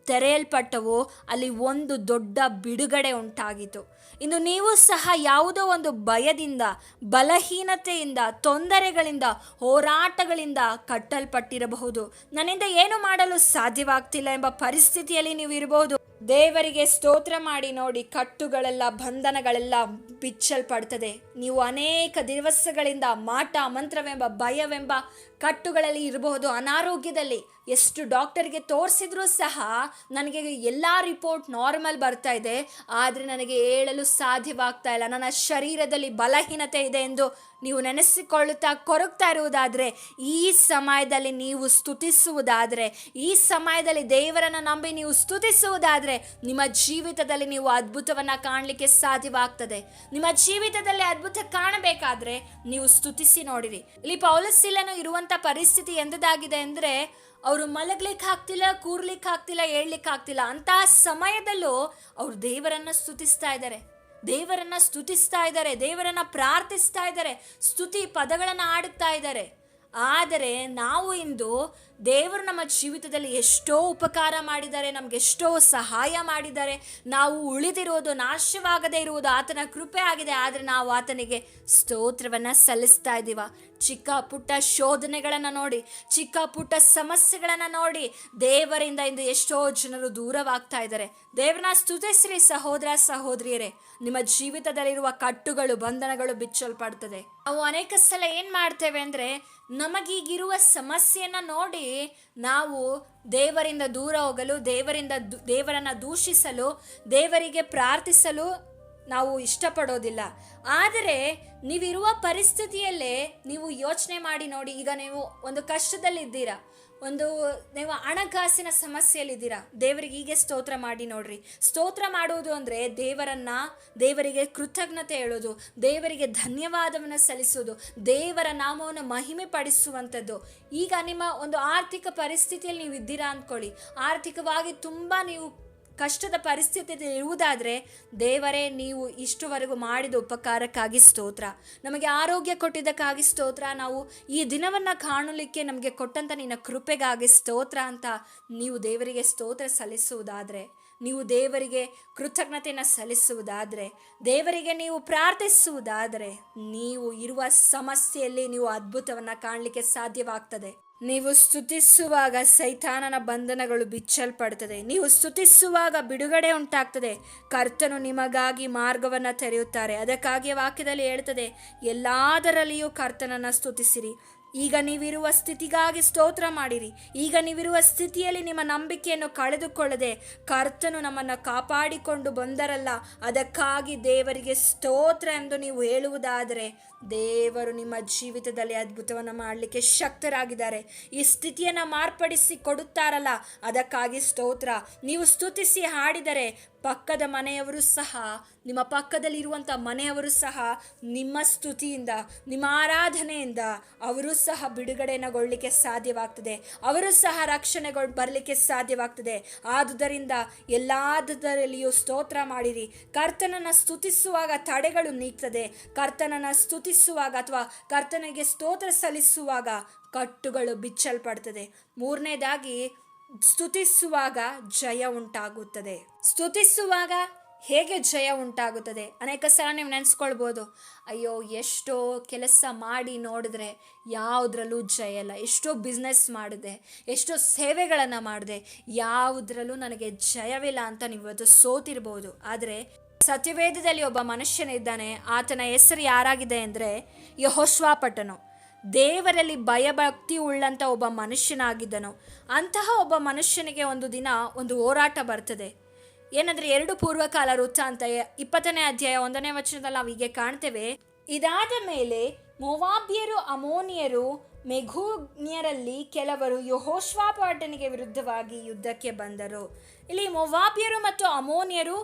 ತೆರೆಯಲ್ಪಟ್ಟವು ಅಲ್ಲಿ ಒಂದು ದೊಡ್ಡ ಬಿಡುಗಡೆ ಉಂಟಾಗಿತು ಇನ್ನು ನೀವು ಸಹ ಯಾವುದೋ ಒಂದು ಭಯದಿಂದ, ಬಲಹೀನತೆಯಿಂದ, ತೊಂದರೆಗಳಿಂದ, ಹೋರಾಟಗಳಿಂದ ಕಟ್ಟಲ್ಪಟ್ಟಿರಬಹುದು. ನನ್ನಿಂದ ಏನು ಮಾಡಲು ಸಾಧ್ಯವಾಗ್ತಿಲ್ಲ ಎಂಬ ಪರಿಸ್ಥಿತಿಯಲ್ಲಿ ನೀವು ಇರಬಹುದು. ದೇವರಿಗೆ ಸ್ತೋತ್ರ ಮಾಡಿ ನೋಡಿ ಕಟ್ಟುಗಳೆಲ್ಲ, ಬಂಧನಗಳೆಲ್ಲ ಬಿಚ್ಚಲ್ಪಡ್ತದೆ. ನೀವು ಅನೇಕ ದಿವಸಗಳಿಂದ ಮಾಟ, ಮಂತ್ರವೆಂಬ, ಭಯವೆಂಬ ಕಟ್ಟುಗಳಲ್ಲಿ ಇರಬಹುದು. ಅನಾರೋಗ್ಯದಲ್ಲಿ ಎಷ್ಟು ಡಾಕ್ಟರ್ಗೆ ತೋರಿಸಿದ್ರೂ ಸಹ ನನಗೆ ಎಲ್ಲ ರಿಪೋರ್ಟ್ ನಾರ್ಮಲ್ ಬರ್ತಾ ಇದೆ. ಆದರೆ ನನಗೆ ಹೇಳಲು ಸಾಧ್ಯವಾಗ್ತಾ ಇಲ್ಲ. ನನ್ನ ಶರೀರದಲ್ಲಿ ಬಲಹೀನತೆ ಇದೆ ಎಂದು ನೀವು ನೆನೆಸಿಕೊಳ್ಳುತ್ತಾ ಕೊರಗ್ತಾ ಇರುವುದಾದರೆ, ಈ ಸಮಯದಲ್ಲಿ ನೀವು ಸ್ತುತಿಸುವುದಾದರೆ, ಈ ಸಮಯದಲ್ಲಿ ದೇವರನ್ನು ನಂಬಿ ನೀವು ಸ್ತುತಿಸುವುದಾದರೆ, ನಿಮ್ಮ ಜೀವಿತದಲ್ಲಿ ನೀವು ಅದ್ಭುತವನ್ನು ಕಾಣಲಿಕ್ಕೆ ಸಾಧ್ಯವಾಗ್ತದೆ. ನಿಮ್ಮ ಜೀವಿತದಲ್ಲಿ ಅದ್ಭುತ ಕಾಣಬೇಕಾದ್ರೆ ನೀವು ಸ್ತುತಿಸಿ ನೋಡಿರಿ. ಇಲ್ಲಿ ಪೌಲಸ್ಸಿಲನು ಇರುವಂಥ ಪರಿಸ್ಥಿತಿ ಎಂದದಾಗಿದೆ ಅಂದರೆ, ಅವರು ಮಲಗ್ಲಿಕ್ಕೆ ಆಗ್ತಿಲ್ಲ ಕೂರ್ಲಿಕ್ಕೆ ಆಗ್ತಿಲ್ಲ ಏಳ್ಲಿಕ್ಕೆ ಆಗ್ತಿಲ್ಲ ಅಂತಹ ಸಮಯದಲ್ಲೂ ಅವರು ದೇವರನ್ನ ಸ್ತುತಿಸ್ತಾ ಇದ್ದಾರೆ. ದೇವರನ್ನ ಸ್ತುತಿಸ್ತಾ ಇದ್ದಾರೆ, ದೇವರನ್ನ ಪ್ರಾರ್ಥಿಸ್ತಾ ಇದ್ದಾರೆ, ಸ್ತುತಿ ಪದಗಳನ್ನು ಆಡುತ್ತಾ ಇದ್ದಾರೆ. ಆದರೆ ನಾವು ಇಂದು ದೇವರು ನಮ್ಮ ಜೀವಿತದಲ್ಲಿ ಎಷ್ಟೋ ಉಪಕಾರ ಮಾಡಿದ್ದಾರೆ, ನಮ್ಗೆ ಎಷ್ಟೋ ಸಹಾಯ ಮಾಡಿದ್ದಾರೆ. ನಾವು ಉಳಿದಿರೋದು ನಾಶವಾಗದೇ ಇರುವುದು ಆತನ ಕೃಪೆ ಆಗಿದೆ, ಆದರೆ ನಾವು ಆತನಿಗೆ ಸ್ತೋತ್ರವನ್ನು ಸಲ್ಲಿಸ್ತಾ ಇದ್ದೀವ. ಚಿಕ್ಕ ಪುಟ್ಟ ಶೋಧನೆಗಳನ್ನು ನೋಡಿ, ಚಿಕ್ಕ ಪುಟ್ಟ ಸಮಸ್ಯೆಗಳನ್ನು ನೋಡಿ ದೇವರಿಂದ ಇಂದು ಎಷ್ಟೋ ಜನರು ದೂರವಾಗ್ತಾ ಇದ್ದಾರೆ. ದೇವರನ್ನ ಸ್ತುತಿಸ್ರಿ ಸಹೋದರ ಸಹೋದರಿಯರೇ ನಿಮ್ಮ ಜೀವಿತದಲ್ಲಿರುವ ಕಟ್ಟುಗಳು, ಬಂಧನಗಳು ಬಿಚ್ಚಲ್ಪಡ್ತದೆ. ನಾವು ಅನೇಕ ಸಲ ಏನು ಮಾಡ್ತೇವೆ ಅಂದರೆ, ನಮಗೀಗಿರುವ ಸಮಸ್ಯೆಯನ್ನು ನೋಡಿ ನಾವು ದೇವರಿಂದ ದೂರ ಹೋಗಲು, ದೇವರಿಂದ ದೇವರನ್ನ ದೂಷಿಸಲು, ದೇವರಿಗೆ ಪ್ರಾರ್ಥಿಸಲು ನಾವು ಇಷ್ಟಪಡೋದಿಲ್ಲ. ಆದರೆ ನೀವಿರುವ ಪರಿಸ್ಥಿತಿಯಲ್ಲೇ ನೀವು ಯೋಚನೆ ಮಾಡಿ ನೋಡಿ, ಈಗ ನೀವು ಒಂದು ಕಷ್ಟದಲ್ಲಿದ್ದೀರಾ. ಒಂದು, ನೀವು ಹಣಕಾಸಿನ ಸಮಸ್ಯೆಯಲ್ಲಿದ್ದೀರಾ? ದೇವರಿಗೆ ಹೀಗೆ ಸ್ತೋತ್ರ ಮಾಡಿ ನೋಡ್ರಿ. ಸ್ತೋತ್ರ ಮಾಡುವುದು ಅಂದರೆ ದೇವರನ್ನ, ದೇವರಿಗೆ ಕೃತಜ್ಞತೆ ಹೇಳೋದು, ದೇವರಿಗೆ ಧನ್ಯವಾದವನ್ನು ಸಲ್ಲಿಸೋದು, ದೇವರ ನಾಮವನ್ನು ಮಹಿಮೆ ಪಡಿಸುವಂಥದ್ದು ಈಗ ನಿಮ್ಮ ಒಂದು ಆರ್ಥಿಕ ಪರಿಸ್ಥಿತಿಯಲ್ಲಿ ನೀವು ಇದ್ದೀರಾ ಅಂದ್ಕೊಳ್ಳಿ. ಆರ್ಥಿಕವಾಗಿ ತುಂಬ ನೀವು ಕಷ್ಟದ ಪರಿಸ್ಥಿತಿ ಇರುವುದಾದರೆ, ದೇವರೇ, ನೀವು ಇಷ್ಟುವರೆಗೂ ಮಾಡಿದ ಉಪಕಾರಕ್ಕಾಗಿ ಸ್ತೋತ್ರ. ನಮಗೆ ಆರೋಗ್ಯ ಕೊಟ್ಟಿದ್ದಕ್ಕಾಗಿ ಸ್ತೋತ್ರ. ನಾವು ಈ ದಿನವನ್ನು ಕಾಣಲಿಕ್ಕೆ ನಮಗೆ ಕೊಟ್ಟಂಥ ನಿನ್ನ ಕೃಪೆಗಾಗಿ ಸ್ತೋತ್ರ ಅಂತ ನೀವು ದೇವರಿಗೆ ಸ್ತೋತ್ರ ಸಲ್ಲಿಸುವುದಾದರೆ, ನೀವು ದೇವರಿಗೆ ಕೃತಜ್ಞತೆಯನ್ನು ಸಲ್ಲಿಸುವುದಾದರೆ, ದೇವರಿಗೆ ನೀವು ಪ್ರಾರ್ಥಿಸುವುದಾದರೆ, ನೀವು ಇರುವ ಸಮಸ್ಯೆಯಲ್ಲಿ ನೀವು ಅದ್ಭುತವನ್ನು ಕಾಣಲಿಕ್ಕೆ ಸಾಧ್ಯವಾಗ್ತದೆ. ನೀವು ಸ್ತುತಿಸುವಾಗ ಸೈತಾನನ ಬಂಧನಗಳು ಬಿಚ್ಚಲ್ಪಡ್ತದೆ. ನೀವು ಸ್ತುತಿಸುವಾಗ ಬಿಡುಗಡೆ ಉಂಟಾಗ್ತದೆ. ಕರ್ತನು ನಿಮಗಾಗಿ ಮಾರ್ಗವನ್ನು ತೆರೆಯುತ್ತಾರೆ. ಅದಕ್ಕಾಗಿ ವಾಕ್ಯದಲ್ಲಿ ಹೇಳ್ತದೆ, ಎಲ್ಲದರಲ್ಲಿಯೂ ಕರ್ತನನ್ನು ಸ್ತುತಿಸಿರಿ. ಈಗ ನೀವಿರುವ ಸ್ಥಿತಿಗಾಗಿ ಸ್ತೋತ್ರ ಮಾಡಿರಿ. ಈಗ ನೀವಿರುವ ಸ್ಥಿತಿಯಲ್ಲಿ ನಿಮ್ಮ ನಂಬಿಕೆಯನ್ನು ಕಳೆದುಕೊಳ್ಳದೆ ಕರ್ತನು ನಮ್ಮನ್ನು ಕಾಪಾಡಿಕೊಂಡು ಬಂದರಲ್ಲ, ಅದಕ್ಕಾಗಿ ದೇವರಿಗೆ ಸ್ತೋತ್ರ ಎಂದು ನೀವು ಹೇಳುವುದಾದರೆ ದೇವರು ನಿಮ್ಮ ಜೀವಿತದಲ್ಲಿ ಅದ್ಭುತವನ್ನು ಮಾಡಲಿಕ್ಕೆ ಶಕ್ತರಾಗಿದ್ದಾರೆ. ಈ ಸ್ಥಿತಿಯನ್ನು ಮಾರ್ಪಡಿಸಿ ಕೊಡುತ್ತಾರಲ್ಲ, ಅದಕ್ಕಾಗಿ ಸ್ತೋತ್ರ. ನೀವು ಸ್ತುತಿಸಿ ಹಾಡಿದರೆ ಪಕ್ಕದ ಮನೆಯವರು ಸಹ, ನಿಮ್ಮ ಪಕ್ಕದಲ್ಲಿರುವಂಥ ಮನೆಯವರು ಸಹ ನಿಮ್ಮ ಸ್ತುತಿಯಿಂದ, ನಿಮ್ಮ ಆರಾಧನೆಯಿಂದ ಅವರು ಸಹ ಬಿಡುಗಡೆನಗೊಳ್ಳಲಿಕ್ಕೆ ಸಾಧ್ಯವಾಗ್ತದೆ. ಅವರು ಸಹ ರಕ್ಷಣೆಗೊಳ್ ಬರಲಿಕ್ಕೆ ಸಾಧ್ಯವಾಗ್ತದೆ. ಆದುದರಿಂದ ಎಲ್ಲದರಲ್ಲಿಯೂ ಸ್ತೋತ್ರ ಮಾಡಿರಿ. ಕರ್ತನನ್ನು ಸ್ತುತಿಸುವಾಗ ತಡೆಗಳು ನೀಗ್ತದೆ. ಕರ್ತನನ್ನು ಸ್ತುತಿಸುವಾಗ ಅಥವಾ ಕರ್ತನಿಗೆ ಸ್ತೋತ್ರ ಸಲ್ಲಿಸುವಾಗ ಕಟ್ಟುಗಳು ಬಿಚ್ಚಲ್ಪಡ್ತದೆ. ಮೂರನೇದಾಗಿ, ಸ್ತುತಿಸುವಾಗ ಜಯ ಉಂಟಾಗುತ್ತದೆ. ಸ್ತುತಿಸುವಾಗ ಹೇಗೆ ಜಯ ಉಂಟಾಗುತ್ತದೆ? ಅನೇಕ ಸಲ ನೀವು ನೆನೆಸ್ಕೊಳ್ಬೋದು, ಅಯ್ಯೋ, ಎಷ್ಟೋ ಕೆಲಸ ಮಾಡಿ ನೋಡಿದ್ರೆ ಯಾವುದ್ರಲ್ಲೂ ಜಯ ಇಲ್ಲ. ಎಷ್ಟೋ ಬಿಸ್ನೆಸ್ ಮಾಡಿದೆ, ಎಷ್ಟೋ ಸೇವೆಗಳನ್ನು ಮಾಡಿದೆ, ಯಾವುದ್ರಲ್ಲೂ ನನಗೆ ಜಯವಿಲ್ಲ ಅಂತ ನೀವು ಇವತ್ತು ಸೋತಿರ್ಬೋದು. ಆದರೆ ಸತ್ಯವೇದದಲ್ಲಿ ಒಬ್ಬ ಮನುಷ್ಯನಿದ್ದಾನೆ, ಆತನ ಹೆಸರು ಯಾರಾಗಿದೆ ಅಂದರೆ ಯಹೋಶ್ವಾಪಟನು ದೇವರಲ್ಲಿ ಭಯಭಕ್ತಿ ಉಳ್ಳಂಥ ಒಬ್ಬ ಮನುಷ್ಯನಾಗಿದ್ದನು. ಅಂತಹ ಒಬ್ಬ ಮನುಷ್ಯನಿಗೆ ಒಂದು ದಿನ ಒಂದು ಹೋರಾಟ ಬರ್ತದೆ. ಏನಂದ್ರೆ ಎರಡು ಪೂರ್ವಕಾಲ ವೃತ್ತ ಅಂತ ಇಪ್ಪತ್ತನೇ ಅಧ್ಯಾಯ ಒಂದನೇ ವಚನದಲ್ಲಿ ನಾವು ಹೀಗೆ ಕಾಣ್ತೇವೆ. ಇದಾದ ಮೇಲೆ ಮೊವಾಬ್ಯರು, ಅಮೋನಿಯರು, ಮೆಘೂನ್ಯರಲ್ಲಿ ಕೆಲವರು ಯಹೋಶ್ವಾಪಾಟನಿಗೆ ವಿರುದ್ಧವಾಗಿ ಯುದ್ಧಕ್ಕೆ ಬಂದರು. ಇಲ್ಲಿ ಮೊವಾಬ್ಯರು ಮತ್ತು ಅಮೋನಿಯರು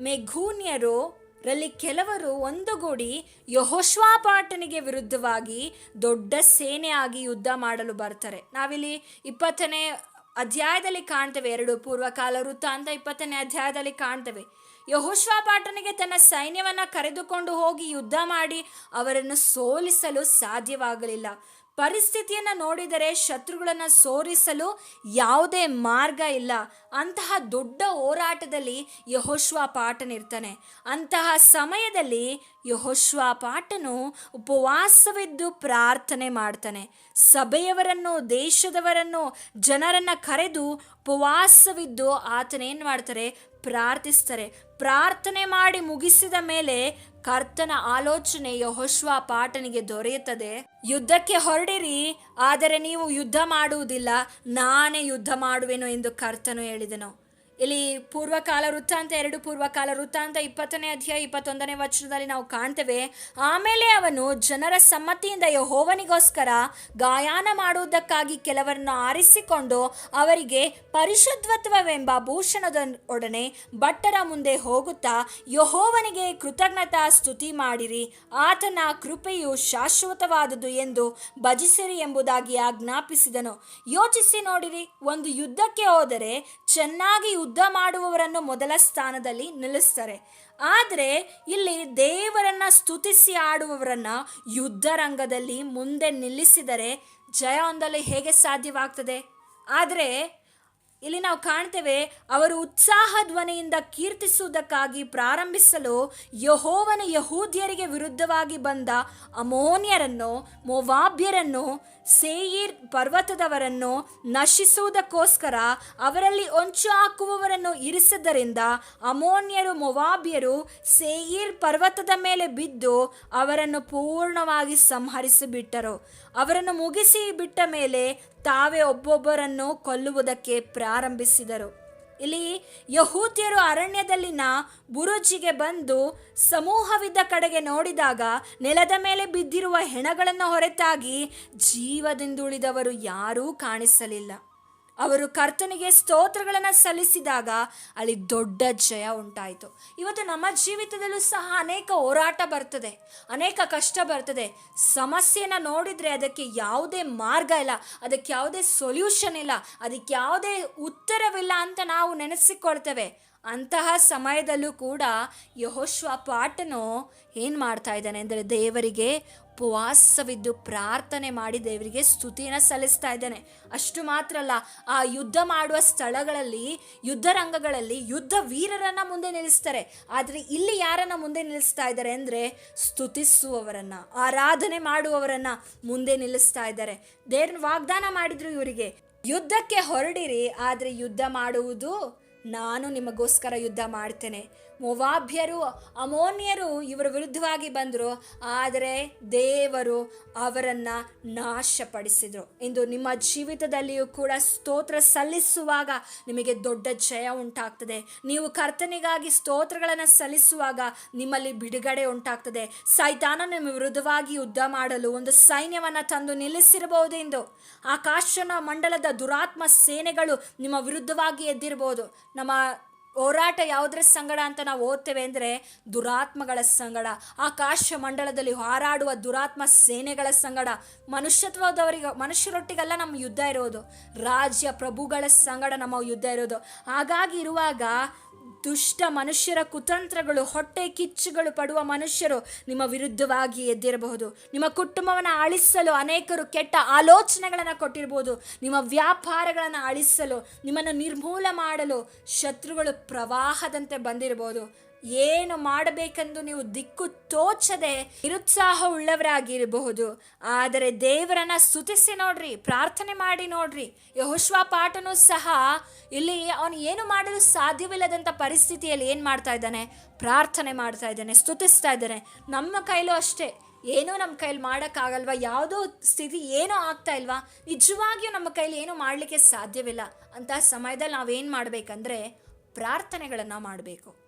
ಮೆಘೂನ್ಯರು ರಲ್ಲಿ ಕೆಲವರು ಒಂದುಗೂಡಿ ಯಹೋಶ್ವಾಪಾಟನಿಗೆ ವಿರುದ್ಧವಾಗಿ ದೊಡ್ಡ ಸೇನೆಯಾಗಿ ಯುದ್ಧ ಮಾಡಲು ಬರ್ತಾರೆ. ನಾವಿಲ್ಲಿ ಇಪ್ಪತ್ತನೇ ಅಧ್ಯಾಯದಲ್ಲಿ ಕಾಣ್ತೇವೆ. ಎರಡು ಪೂರ್ವಕಾಲ ವೃತ್ತ ಅಂತ ಇಪ್ಪತ್ತನೇ ಅಧ್ಯಾಯದಲ್ಲಿ ಕಾಣ್ತೇವೆ. ಯಹೋಶ್ವಾಪಾಟನಿಗೆ ತನ್ನ ಸೈನ್ಯವನ್ನು ಕರೆದುಕೊಂಡು ಹೋಗಿ ಯುದ್ಧ ಮಾಡಿ ಅವರನ್ನು ಸೋಲಿಸಲು ಸಾಧ್ಯವಾಗಲಿಲ್ಲ. ಪರಿಸ್ಥಿತಿಯನ್ನು ನೋಡಿದರೆ ಶತ್ರುಗಳನ್ನು ಸೋರಿಸಲು ಯಾವುದೇ ಮಾರ್ಗ ಇಲ್ಲ. ಅಂತಹ ದೊಡ್ಡ ಹೋರಾಟದಲ್ಲಿ ಯಹೋಶ್ವ ಪಾಠನಿರ್ತಾನೆ ಅಂತಹ ಸಮಯದಲ್ಲಿ ಯಹೋಶ್ವ ಪಾಠನು ಉಪವಾಸವಿದ್ದು ಪ್ರಾರ್ಥನೆ ಮಾಡ್ತಾನೆ. ಸಭೆಯವರನ್ನು ದೇಶದವರನ್ನು ಜನರನ್ನು ಕರೆದು ಉಪವಾಸವಿದ್ದು ಆತನೇನು ಮಾಡ್ತಾರೆ? ಪ್ರಾರ್ಥಿಸ್ತಾರೆ. ಪ್ರಾರ್ಥನೆ ಮಾಡಿ ಮುಗಿಸಿದ ಮೇಲೆ ಕರ್ತನ ಆಲೋಚನೆ ಹೊಶ್ವ ಪಾಟನಿಗೆ ದೊರೆಯುತ್ತದೆ. ಯುದ್ಧಕ್ಕೆ ಹೊರಡಿರಿ, ಆದರೆ ನೀವು ಯುದ್ಧ ಮಾಡುವುದಿಲ್ಲ, ನಾನೇ ಯುದ್ಧ ಮಾಡುವೆನು ಎಂದು ಕರ್ತನು ಹೇಳಿದನು. ಇಲ್ಲಿ ಪೂರ್ವಕಾಲ ವೃತ್ತಾಂತ, ಎರಡು ಪೂರ್ವಕಾಲ ವೃತ್ತಾಂತ, ಇಪ್ಪತ್ತನೇ ಅಧ್ಯಾಯ, ಇಪ್ಪತ್ತೊಂದನೇ ವಚನದಲ್ಲಿ ನಾವು ಕಾಣ್ತೇವೆ. ಆಮೇಲೆ ಅವನು ಜನರ ಸಮ್ಮತಿಯಿಂದ ಯಹೋವನಿಗೋಸ್ಕರ ಗಾಯನ ಮಾಡುವುದಕ್ಕಾಗಿ ಕೆಲವರನ್ನು ಆರಿಸಿಕೊಂಡು ಅವರಿಗೆ ಪರಿಶುದ್ಧತ್ವವೆಂಬ ಭೂಷಣದ ಒಡನೆ ಭಟ್ಟರ ಮುಂದೆ ಹೋಗುತ್ತಾ ಯಹೋವನಿಗೆ ಕೃತಜ್ಞತಾ ಸ್ತುತಿ ಮಾಡಿರಿ. ಆತನ ಕೃಪೆಯು ಶಾಶ್ವತವಾದುದು ಎಂದು ಭಜಿಸಿರಿ ಎಂಬುದಾಗಿ ಆಜ್ಞಾಪಿಸಿದನು. ಯೋಚಿಸಿ ನೋಡಿರಿ, ಒಂದು ಯುದ್ಧಕ್ಕೆ ಹೋದರೆ ಚೆನ್ನಾಗಿ ಯುದ್ಧ ಮಾಡುವವರನ್ನು ಮೊದಲ ಸ್ಥಾನದಲ್ಲಿ ನಿಲ್ಲಿಸ್ತಾರೆ. ಆದರೆ ಇಲ್ಲಿ ದೇವರನ್ನ ಸ್ತುತಿಸಿ ಆಡುವವರನ್ನ ಯುದ್ಧ ರಂಗದಲ್ಲಿ ಮುಂದೆ ನಿಲ್ಲಿಸಿದರೆ ಜಯ ಹೊಂದಲು ಹೇಗೆ ಸಾಧ್ಯವಾಗ್ತದೆ? ಆದರೆ ಇಲ್ಲಿ ನಾವು ಕಾಣ್ತೇವೆ ಅವರು ಉತ್ಸಾಹ ಧ್ವನಿಯಿಂದ ಕೀರ್ತಿಸುವುದಕ್ಕಾಗಿ ಪ್ರಾರಂಭಿಸಲು ಯಹೋವನ ಯಹೂದ್ಯರಿಗೆ ವಿರುದ್ಧವಾಗಿ ಬಂದ ಅಮೋನಿಯರನ್ನು, ಮೊವಾಬ್ಯರನ್ನು ಸೇಯಿರ್ ಪರ್ವತದವರನ್ನು ನಶಿಸುವುದಕ್ಕೋಸ್ಕರ ಅವರಲ್ಲಿ ಹೊಂಚು ಹಾಕುವವರನ್ನು ಇರಿಸಿದ್ದರಿಂದ ಅಮೋನ್ಯರು ಮೊವಾಬಿಯರು ಸೇಯೀರ್ ಪರ್ವತದ ಮೇಲೆ ಬಿದ್ದು ಅವರನ್ನು ಪೂರ್ಣವಾಗಿ ಸಂಹರಿಸಿಬಿಟ್ಟರು. ಅವರನ್ನು ಮುಗಿಸಿ ಬಿಟ್ಟ ಮೇಲೆ ತಾವೇ ಒಬ್ಬೊಬ್ಬರನ್ನು ಕೊಲ್ಲುವುದಕ್ಕೆ ಪ್ರಾರಂಭಿಸಿದರು. ಇಲ್ಲಿ ಯಹೂದ್ಯರು ಅರಣ್ಯದಲ್ಲಿನ ಬುರುಜಿಗೆ ಬಂದು ಸಮೂಹವಿದ್ದ ಕಡೆಗೆ ನೋಡಿದಾಗ ನೆಲದ ಮೇಲೆ ಬಿದ್ದಿರುವ ಹೆಣಗಳನ್ನು ಹೊರತಾಗಿ ಜೀವದಿಂದುಳಿದವರು ಯಾರೂ ಕಾಣಿಸಲಿಲ್ಲ. ಅವರು ಕರ್ತನಿಗೆ ಸ್ತೋತ್ರಗಳನ್ನು ಸಲ್ಲಿಸಿದಾಗ ಅಲ್ಲಿ ದೊಡ್ಡ ಜಯ ಉಂಟಾಯಿತು. ಇವತ್ತು ನಮ್ಮ ಜೀವಿತದಲ್ಲೂ ಸಹ ಅನೇಕ ಹೋರಾಟ ಬರ್ತದೆ, ಅನೇಕ ಕಷ್ಟ ಬರ್ತದೆ. ಸಮಸ್ಯೆನ ನೋಡಿದರೆ ಅದಕ್ಕೆ ಯಾವುದೇ ಮಾರ್ಗ ಇಲ್ಲ, ಅದಕ್ಕೆ ಯಾವುದೇ ಸೊಲ್ಯೂಷನ್ ಇಲ್ಲ, ಅದಕ್ಕೆ ಯಾವುದೇ ಉತ್ತರವಿಲ್ಲ ಅಂತ ನಾವು ನೆನೆಸಿಕೊಳ್ತೇವೆ. ಅಂತಹ ಸಮಯದಲ್ಲೂ ಕೂಡ ಯಹೋಶ್ವ ಪಾಟನು ಏನು ಮಾಡ್ತಾ ಇದ್ದಾನೆ ಅಂದರೆ ದೇವರಿಗೆ ಉಪವಾಸವಿದ್ದು ಪ್ರಾರ್ಥನೆ ಮಾಡಿ ದೇವರಿಗೆ ಸ್ತುತಿನ ಸಲ್ಲಿಸ್ತಾ ಇದ್ದಾನೆ. ಅಷ್ಟು ಮಾತ್ರ ಅಲ್ಲ, ಆ ಯುದ್ಧ ಮಾಡುವ ಸ್ಥಳಗಳಲ್ಲಿ, ಯುದ್ಧ ರಂಗಗಳಲ್ಲಿ ಯುದ್ಧ ವೀರರನ್ನ ಮುಂದೆ ನಿಲ್ಲಿಸ್ತಾರೆ. ಆದರೆ ಇಲ್ಲಿ ಯಾರನ್ನ ಮುಂದೆ ನಿಲ್ಲಿಸ್ತಾ ಇದ್ದಾರೆ ಅಂದರೆ ಸ್ತುತಿಸುವವರನ್ನ, ಆರಾಧನೆ ಮಾಡುವವರನ್ನ ಮುಂದೆ ನಿಲ್ಲಿಸ್ತಾ ಇದ್ದಾರೆ. ದೇವ್ರನ್ನ ವಾಗ್ದಾನ ಮಾಡಿದ್ರು ಇವರಿಗೆ. ಯುದ್ಧಕ್ಕೆ ಹೊರಡಿರಿ ಆದರೆ ಯುದ್ಧ ಮಾಡುವುದು ನಾನು ನಿಮಗೋಸ್ಕರ ಯುದ್ಧ ಮಾಡ್ತೇನೆ. ಮೊವಾಭ್ಯರು ಅಮೋನ್ಯರು ಇವರ ವಿರುದ್ಧವಾಗಿ ಬಂದರು. ಆದರೆ ದೇವರು ಅವರನ್ನು ನಾಶಪಡಿಸಿದರು. ಇಂದು ನಿಮ್ಮ ಜೀವಿತದಲ್ಲಿಯೂ ಕೂಡ ಸ್ತೋತ್ರ ಸಲ್ಲಿಸುವಾಗ ನಿಮಗೆ ದೊಡ್ಡ ಜಯ ಉಂಟಾಗ್ತದೆ. ನೀವು ಕರ್ತನಿಗಾಗಿ ಸ್ತೋತ್ರಗಳನ್ನು ಸಲ್ಲಿಸುವಾಗ ನಿಮ್ಮಲ್ಲಿ ಬಿಡುಗಡೆ ಉಂಟಾಗ್ತದೆ. ಸೈತಾನ ನಿಮ್ಮ ವಿರುದ್ಧವಾಗಿ ಯುದ್ಧ ಮಾಡಲು ಒಂದು ಸೈನ್ಯವನ್ನು ತಂದು ನಿಲ್ಲಿಸಿರಬಹುದು ಎಂದು ಆಕಾಶನ ಮಂಡಲದ ದುರಾತ್ಮ ಸೇನೆಗಳು ನಿಮ್ಮ ವಿರುದ್ಧವಾಗಿ ಎದ್ದಿರಬಹುದು. ನಮ್ಮ ಹೋರಾಟ ಯಾವುದರ ಸಂಗಡ ಅಂತ ನಾವು ಓದ್ತೇವೆ ಅಂದರೆ ದುರಾತ್ಮಗಳ ಸಂಗಡ. ಆಕಾಶ ಮಂಡಲದಲ್ಲಿ ಹಾರಾಡುವ ದುರಾತ್ಮ ಸೇನೆಗಳ ಸಂಗಡ. ಮನುಷ್ಯತ್ವದವರಿಗೆ, ಮನುಷ್ಯರೊಟ್ಟಿಗೆಲ್ಲ ನಮ್ಮ ಯುದ್ಧ ಇರೋದು. ರಾಜ್ಯ ಪ್ರಭುಗಳ ಸಂಗಡ ನಮ್ಮ ಯುದ್ಧ ಇರೋದು. ಹಾಗಾಗಿ ಇರುವಾಗ ದುಷ್ಟ ಮನುಷ್ಯರ ಕುತಂತ್ರಗಳು, ಹೊಟ್ಟೆ ಕಿಚ್ಚುಗಳು ಪಡುವ ಮನುಷ್ಯರು ನಿಮ್ಮ ವಿರುದ್ಧವಾಗಿ ಎದ್ದಿರಬಹುದು. ನಿಮ್ಮ ಕುಟುಂಬವನ್ನು ಅಳಿಸಲು ಅನೇಕರು ಕೆಟ್ಟ ಆಲೋಚನೆಗಳನ್ನು ಕೊಟ್ಟಿರ್ಬೋದು. ನಿಮ್ಮ ವ್ಯಾಪಾರಗಳನ್ನು ಅಳಿಸಲು, ನಿಮ್ಮನ್ನು ನಿರ್ಮೂಲ ಮಾಡಲು ಶತ್ರುಗಳು ಪ್ರವಾಹದಂತೆ ಬಂದಿರಬಹುದು. ಏನು ಮಾಡಬೇಕೆಂದು ನೀವು ದಿಕ್ಕು ತೋಚದೆ ನಿರುತ್ಸಾಹ ಉಳ್ಳವರಾಗಿರಬಹುದು ಆದರೆ ದೇವರನ್ನ ಸ್ತುತಿಸಿ ನೋಡ್ರಿ, ಪ್ರಾರ್ಥನೆ ಮಾಡಿ ನೋಡ್ರಿ. ಯಹುಶ್ವ ಪಾಠನೂ ಸಹ ಇಲ್ಲಿ ಅವನು ಏನು ಮಾಡಲು ಸಾಧ್ಯವಿಲ್ಲದಂಥ ಪರಿಸ್ಥಿತಿಯಲ್ಲಿ ಏನು ಮಾಡ್ತಾ ಇದ್ದಾನೆ? ಪ್ರಾರ್ಥನೆ ಮಾಡ್ತಾ ಇದ್ದಾನೆ, ಸ್ತುತಿಸ್ತಾ ಇದ್ದಾನೆ. ನಮ್ಮ ಕೈಲೂ ಅಷ್ಟೇ. ಏನೂ ನಮ್ಮ ಕೈಲಿ ಮಾಡೋಕ್ಕಾಗಲ್ವಾ? ಯಾವುದೋ ಸ್ಥಿತಿ ಏನೋ ಆಗ್ತಾ ಇಲ್ವಾ? ನಿಜವಾಗಿಯೂ ನಮ್ಮ ಕೈಲಿ ಏನೂ ಮಾಡಲಿಕ್ಕೆ ಸಾಧ್ಯವಿಲ್ಲ. ಅಂತಹ ಸಮಯದಲ್ಲಿ ನಾವೇನು ಮಾಡಬೇಕಂದ್ರೆ ಪ್ರಾರ್ಥನೆಗಳನ್ನು ಮಾಡಬೇಕು.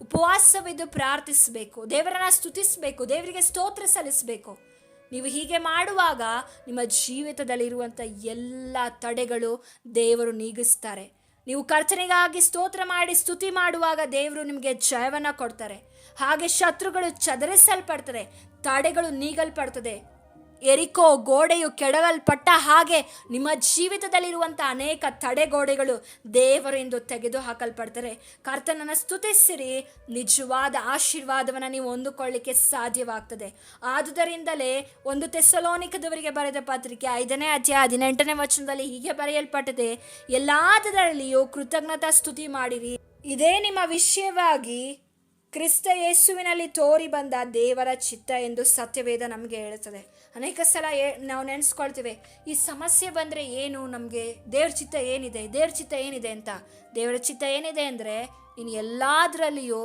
ಉಪವಾಸವಿದ್ದು ಪ್ರಾರ್ಥಿಸಬೇಕು, ದೇವರನ್ನ ಸ್ತುತಿಸಬೇಕು, ದೇವರಿಗೆ ಸ್ತೋತ್ರ ಸಲ್ಲಿಸಬೇಕು. ನೀವು ಹೀಗೆ ಮಾಡುವಾಗ ನಿಮ್ಮ ಜೀವಿತದಲ್ಲಿರುವಂಥ ಎಲ್ಲ ತಡೆಗಳು ದೇವರು ನೀಗಿಸ್ತಾರೆ. ನೀವು ಕರ್ತನೆಗಾಗಿ ಸ್ತೋತ್ರ ಮಾಡಿ, ಸ್ತುತಿ ಮಾಡುವಾಗ ದೇವರು ನಿಮಗೆ ಜಯವನ್ನು ಕೊಡ್ತಾರೆ. ಹಾಗೆ ಶತ್ರುಗಳು ಚದರಿಸಲ್ಪಡ್ತಾರೆ ತಡೆಗಳು ನೀಗಲ್ಪಡ್ತದೆ. ಎರಿಕೋ ಗೋಡೆಯು ಕೆಡವಲ್ಪಟ್ಟ ಹಾಗೆ ನಿಮ್ಮ ಜೀವಿತದಲ್ಲಿರುವಂಥ ಅನೇಕ ತಡೆಗೋಡೆಗಳು ದೇವರಿಂದ ತೆಗೆದು ಹಾಕಲ್ಪಡ್ತಾರೆ ಕರ್ತನನ್ನು ಸ್ತುತಿಸಿರಿ. ನಿಜವಾದ ಆಶೀರ್ವಾದವನ್ನು ನೀವು ಹೊಂದಿಕೊಳ್ಳಿಕ್ಕೆ ಸಾಧ್ಯವಾಗ್ತದೆ. ಆದುದರಿಂದಲೇ ಒಂದು ತೆಸಲೋನಿಕದವರಿಗೆ ಬರೆದ ಪತ್ರಿಕೆ ಐದನೇ ಅಧ್ಯಾಯ ಹದಿನೆಂಟನೇ ವಚನದಲ್ಲಿ ಹೀಗೆ ಬರೆಯಲ್ಪಟ್ಟಿದೆ. ಎಲ್ಲದರಲ್ಲಿಯೂ ಕೃತಜ್ಞತಾ ಸ್ತುತಿ ಮಾಡಿರಿ. ಇದೇ ನಿಮ್ಮ ವಿಷಯವಾಗಿ ಕ್ರಿಸ್ತ ಯೇಸುವಿನಲ್ಲಿ ತೋರಿ ಬಂದ ದೇವರ ಚಿತ್ತ ಎಂದು ಸತ್ಯವೇದ ನಮಗೆ ಹೇಳುತ್ತದೆ. ಅನೇಕ ಸಲ ನಾವು ನೆನೆಸ್ಕೊಳ್ತೀವಿ, ಈ ಸಮಸ್ಯೆ ಬಂದರೆ ಏನು, ನಮಗೆ ದೇವ್ರ ಚಿತ್ತ ಏನಿದೆ, ದೇವ್ರ ಚಿತ್ತ ಏನಿದೆ ಅಂತ. ದೇವರ ಚಿತ್ತ ಏನಿದೆ ಅಂದರೆ, ಇನ್ನು ಎಲ್ಲದರಲ್ಲಿಯೂ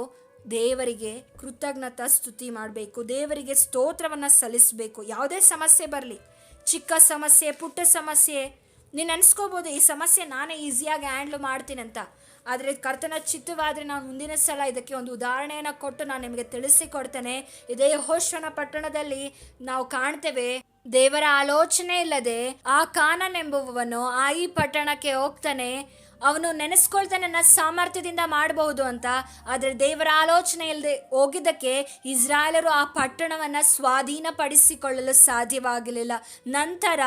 ದೇವರಿಗೆ ಕೃತಜ್ಞತಾ ಸ್ತುತಿ ಮಾಡಬೇಕು, ದೇವರಿಗೆ ಸ್ತೋತ್ರವನ್ನು ಸಲ್ಲಿಸಬೇಕು. ಯಾವುದೇ ಸಮಸ್ಯೆ ಬರಲಿ, ಚಿಕ್ಕ ಸಮಸ್ಯೆ, ಪುಟ್ಟ ಸಮಸ್ಯೆ, ನೀನು ಅನ್ಸ್ಕೋಬೋದು ಈ ಸಮಸ್ಯೆ ನಾನೇ ಈಸಿಯಾಗಿ ಹ್ಯಾಂಡ್ಲ್ ಮಾಡ್ತೀನಿ ಅಂತ. ಆದರೆ ಕರ್ತನ ಚಿತ್ತವಾದರೆ ನಾನು ಮುಂದಿನ ಸಲ ಇದಕ್ಕೆ ಒಂದು ಉದಾಹರಣೆಯನ್ನು ಕೊಟ್ಟು ನಾನು ನಿಮಗೆ ತಿಳಿಸಿಕೊಡ್ತೇನೆ. ಇದೇ ಹೋಶ್ವನ ಪಟ್ಟಣದಲ್ಲಿ ನಾವು ಕಾಣ್ತೇವೆ, ದೇವರ ಆಲೋಚನೆ ಇಲ್ಲದೆ ಆ ಕಾನನೆಂಬುವವನು ಆ ಈ ಪಟ್ಟಣಕ್ಕೆ ಹೋಗ್ತಾನೆ. ಅವನು ನೆನೆಸ್ಕೊಳ್ತಾನೆ ನನ್ನ ಸಾಮರ್ಥ್ಯದಿಂದ ಮಾಡಬಹುದು ಅಂತ, ಆದರೆ ದೇವರ ಆಲೋಚನೆ ಇಲ್ಲದೆ ಹೋಗಿದ್ದಕ್ಕೆ ಇಸ್ರಾಯೇಲರು ಆ ಪಟ್ಟಣವನ್ನು ಸ್ವಾಧೀನಪಡಿಸಿಕೊಳ್ಳಲು ಸಾಧ್ಯವಾಗಲಿಲ್ಲ ನಂತರ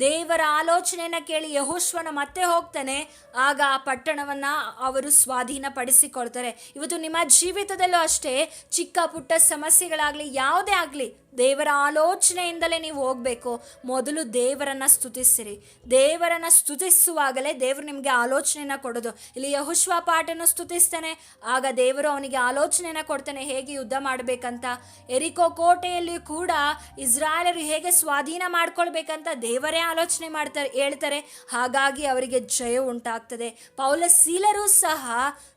ದೇವರ ಆಲೋಚನೆಯನ್ನು ಕೇಳಿ ಯಹೋಶ್ವನ ಮತ್ತೆ ಹೋಗ್ತಾನೆ, ಆಗ ಆ ಪಟ್ಟಣವನ್ನು ಅವರು ಸ್ವಾಧೀನಪಡಿಸಿಕೊಳ್ತಾರೆ. ಇವತ್ತು ನಿಮ್ಮ ಜೀವಿತದಲ್ಲೂ ಅಷ್ಟೇ ಚಿಕ್ಕ ಪುಟ್ಟ ಸಮಸ್ಯೆಗಳಾಗಲಿ, ಯಾವುದೇ ಆಗಲಿ ದೇವರ ಆಲೋಚನೆಯಿಂದಲೇ ನೀವು ಹೋಗಬೇಕು. ಮೊದಲು ದೇವರನ್ನ ಸ್ತುತಿಸಿರಿ ದೇವರನ್ನ ಸ್ತುತಿಸುವಾಗಲೇ ದೇವರು ನಿಮಗೆ ಆಲೋಚನೆಯನ್ನು ಕೊಡೋದು. ಇಲ್ಲಿ ಯಹುಶ್ವ ಪಾಠನ ಸ್ತುತಿಸ್ತಾನೆ, ಆಗ ದೇವರು ಅವನಿಗೆ ಆಲೋಚನೆನ ಕೊಡ್ತಾನೆ, ಹೇಗೆ ಯುದ್ಧ ಮಾಡಬೇಕಂತ. ಎರಿಕೋ ಕೋಟೆಯಲ್ಲಿ ಕೂಡ ಇಸ್ರಾಯೇಲರು ಹೇಗೆ ಸ್ವಾಧೀನ ಮಾಡ್ಕೊಳ್ಬೇಕಂತ ದೇವರೇ ಆಲೋಚನೆ ಮಾಡ್ತಾರೆ, ಹೇಳ್ತಾರೆ. ಹಾಗಾಗಿ ಅವರಿಗೆ ಜಯ ಉಂಟಾಗ್ತದೆ. ಪೌಲ ಸೀಲರೂ ಸಹ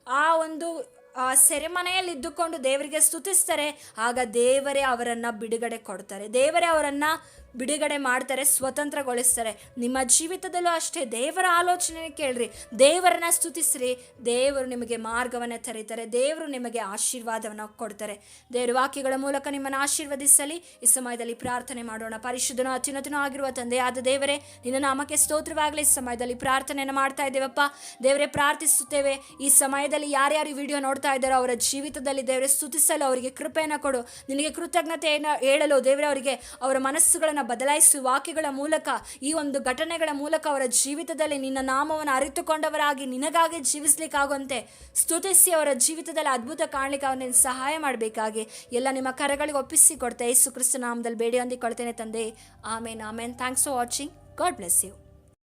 ಆ ಒಂದು ಸೆರೆಮನೆಯಲ್ಲಿ ಇದ್ದುಕೊಂಡು ದೇವರಿಗೆ ಸ್ತುತಿಸ್ತಾರೆ. ಆಗ ದೇವರೇ ಅವರನ್ನು ಬಿಡುಗಡೆ ಕೊಡ್ತಾರೆ. ದೇವರೇ ಅವರನ್ನು ಬಿಡುಗಡೆ ಮಾಡ್ತಾರೆ, ಸ್ವತಂತ್ರಗೊಳಿಸ್ತಾರೆ. ನಿಮ್ಮ ಜೀವಿತದಲ್ಲೂ ಅಷ್ಟೇ ದೇವರ ಆಲೋಚನೆ ಕೇಳ್ರಿ. ದೇವರನ್ನ ಸ್ತುತಿಸ್ರಿ. ದೇವರು ನಿಮಗೆ ಮಾರ್ಗವನ್ನು ತೆರೀತಾರೆ. ದೇವರು ನಿಮಗೆ ಆಶೀರ್ವಾದವನ್ನು ಕೊಡ್ತಾರೆ. ದೇವರ ವಾಕ್ಯಗಳ ಮೂಲಕ ನಿಮ್ಮನ್ನು ಆಶೀರ್ವದಿಸಲಿ. ಈ ಸಮಯದಲ್ಲಿ ಪ್ರಾರ್ಥನೆ ಮಾಡೋಣ. ಪರಿಶುದ್ಧನೂ ಅತ್ಯುನ್ನತನೂ ಆಗಿರುವ ತಂದೆಯಾದ ದೇವರೇ, ನಿನ್ನ ನಾಮಕ್ಕೆ ಸ್ತೋತ್ರವಾಗಲಿ. ಈ ಸಮಯದಲ್ಲಿ ಪ್ರಾರ್ಥನೆಯನ್ನು ಮಾಡ್ತಾ ಇದ್ದೇವಪ್ಪ. ದೇವರೇ, ಪ್ರಾರ್ಥಿಸುತ್ತೇವೆ. ಈ ಸಮಯದಲ್ಲಿ ಯಾರ್ಯಾರು ವಿಡಿಯೋ ನೋಡ್ತಾ ಇದ್ದಾರೋ ಅವರ ಜೀವಿತದಲ್ಲಿ ದೇವರೇ, ಸ್ತುತಿಸಲು ಅವರಿಗೆ ಕೃಪೆಯನ್ನು ಕೊಡು. ನಿನಗೆ ಕೃತಜ್ಞತೆಯನ್ನು ಹೇಳಲು ದೇವರೇ ಅವರಿಗೆ ಅವರ ಮನಸ್ಸುಗಳನ್ನು ಬದಲಾಯಿಸುವ ವಾಕ್ಯಗಳ ಮೂಲಕ, ಈ ಒಂದು ಘಟನೆಗಳ ಮೂಲಕ ಅವರ ಜೀವಿತದಲ್ಲಿ ನಿನ್ನ ನಾಮವನ್ನು ಅರಿತುಕೊಂಡವರಾಗಿ ನಿನಗಾಗಿ ಜೀವಿಸಲಿಕ್ಕಾಗುವಂತೆ ಸ್ತುತಿಸಿ ಅವರ ಜೀವಿತದಲ್ಲಿ ಅದ್ಭುತ ಕಾಣಲಿಕ್ಕೆ ಅವನ ಸಹಾಯ ಮಾಡಬೇಕಾಗಿ ಎಲ್ಲ ನಿಮ್ಮ ಕರೆಗಳಿಗೆ ಒಪ್ಪಿಸಿ ಕೊಡ್ತಾ, ಯೇಸು ಕ್ರಿಸ್ತ ನಾಮದಲ್ಲಿ ಬೇಡಿ ಹೊಂದಿಕೊಳ್ತೇನೆ ತಂದೆ. Amen amen. Thanks for watching God bless you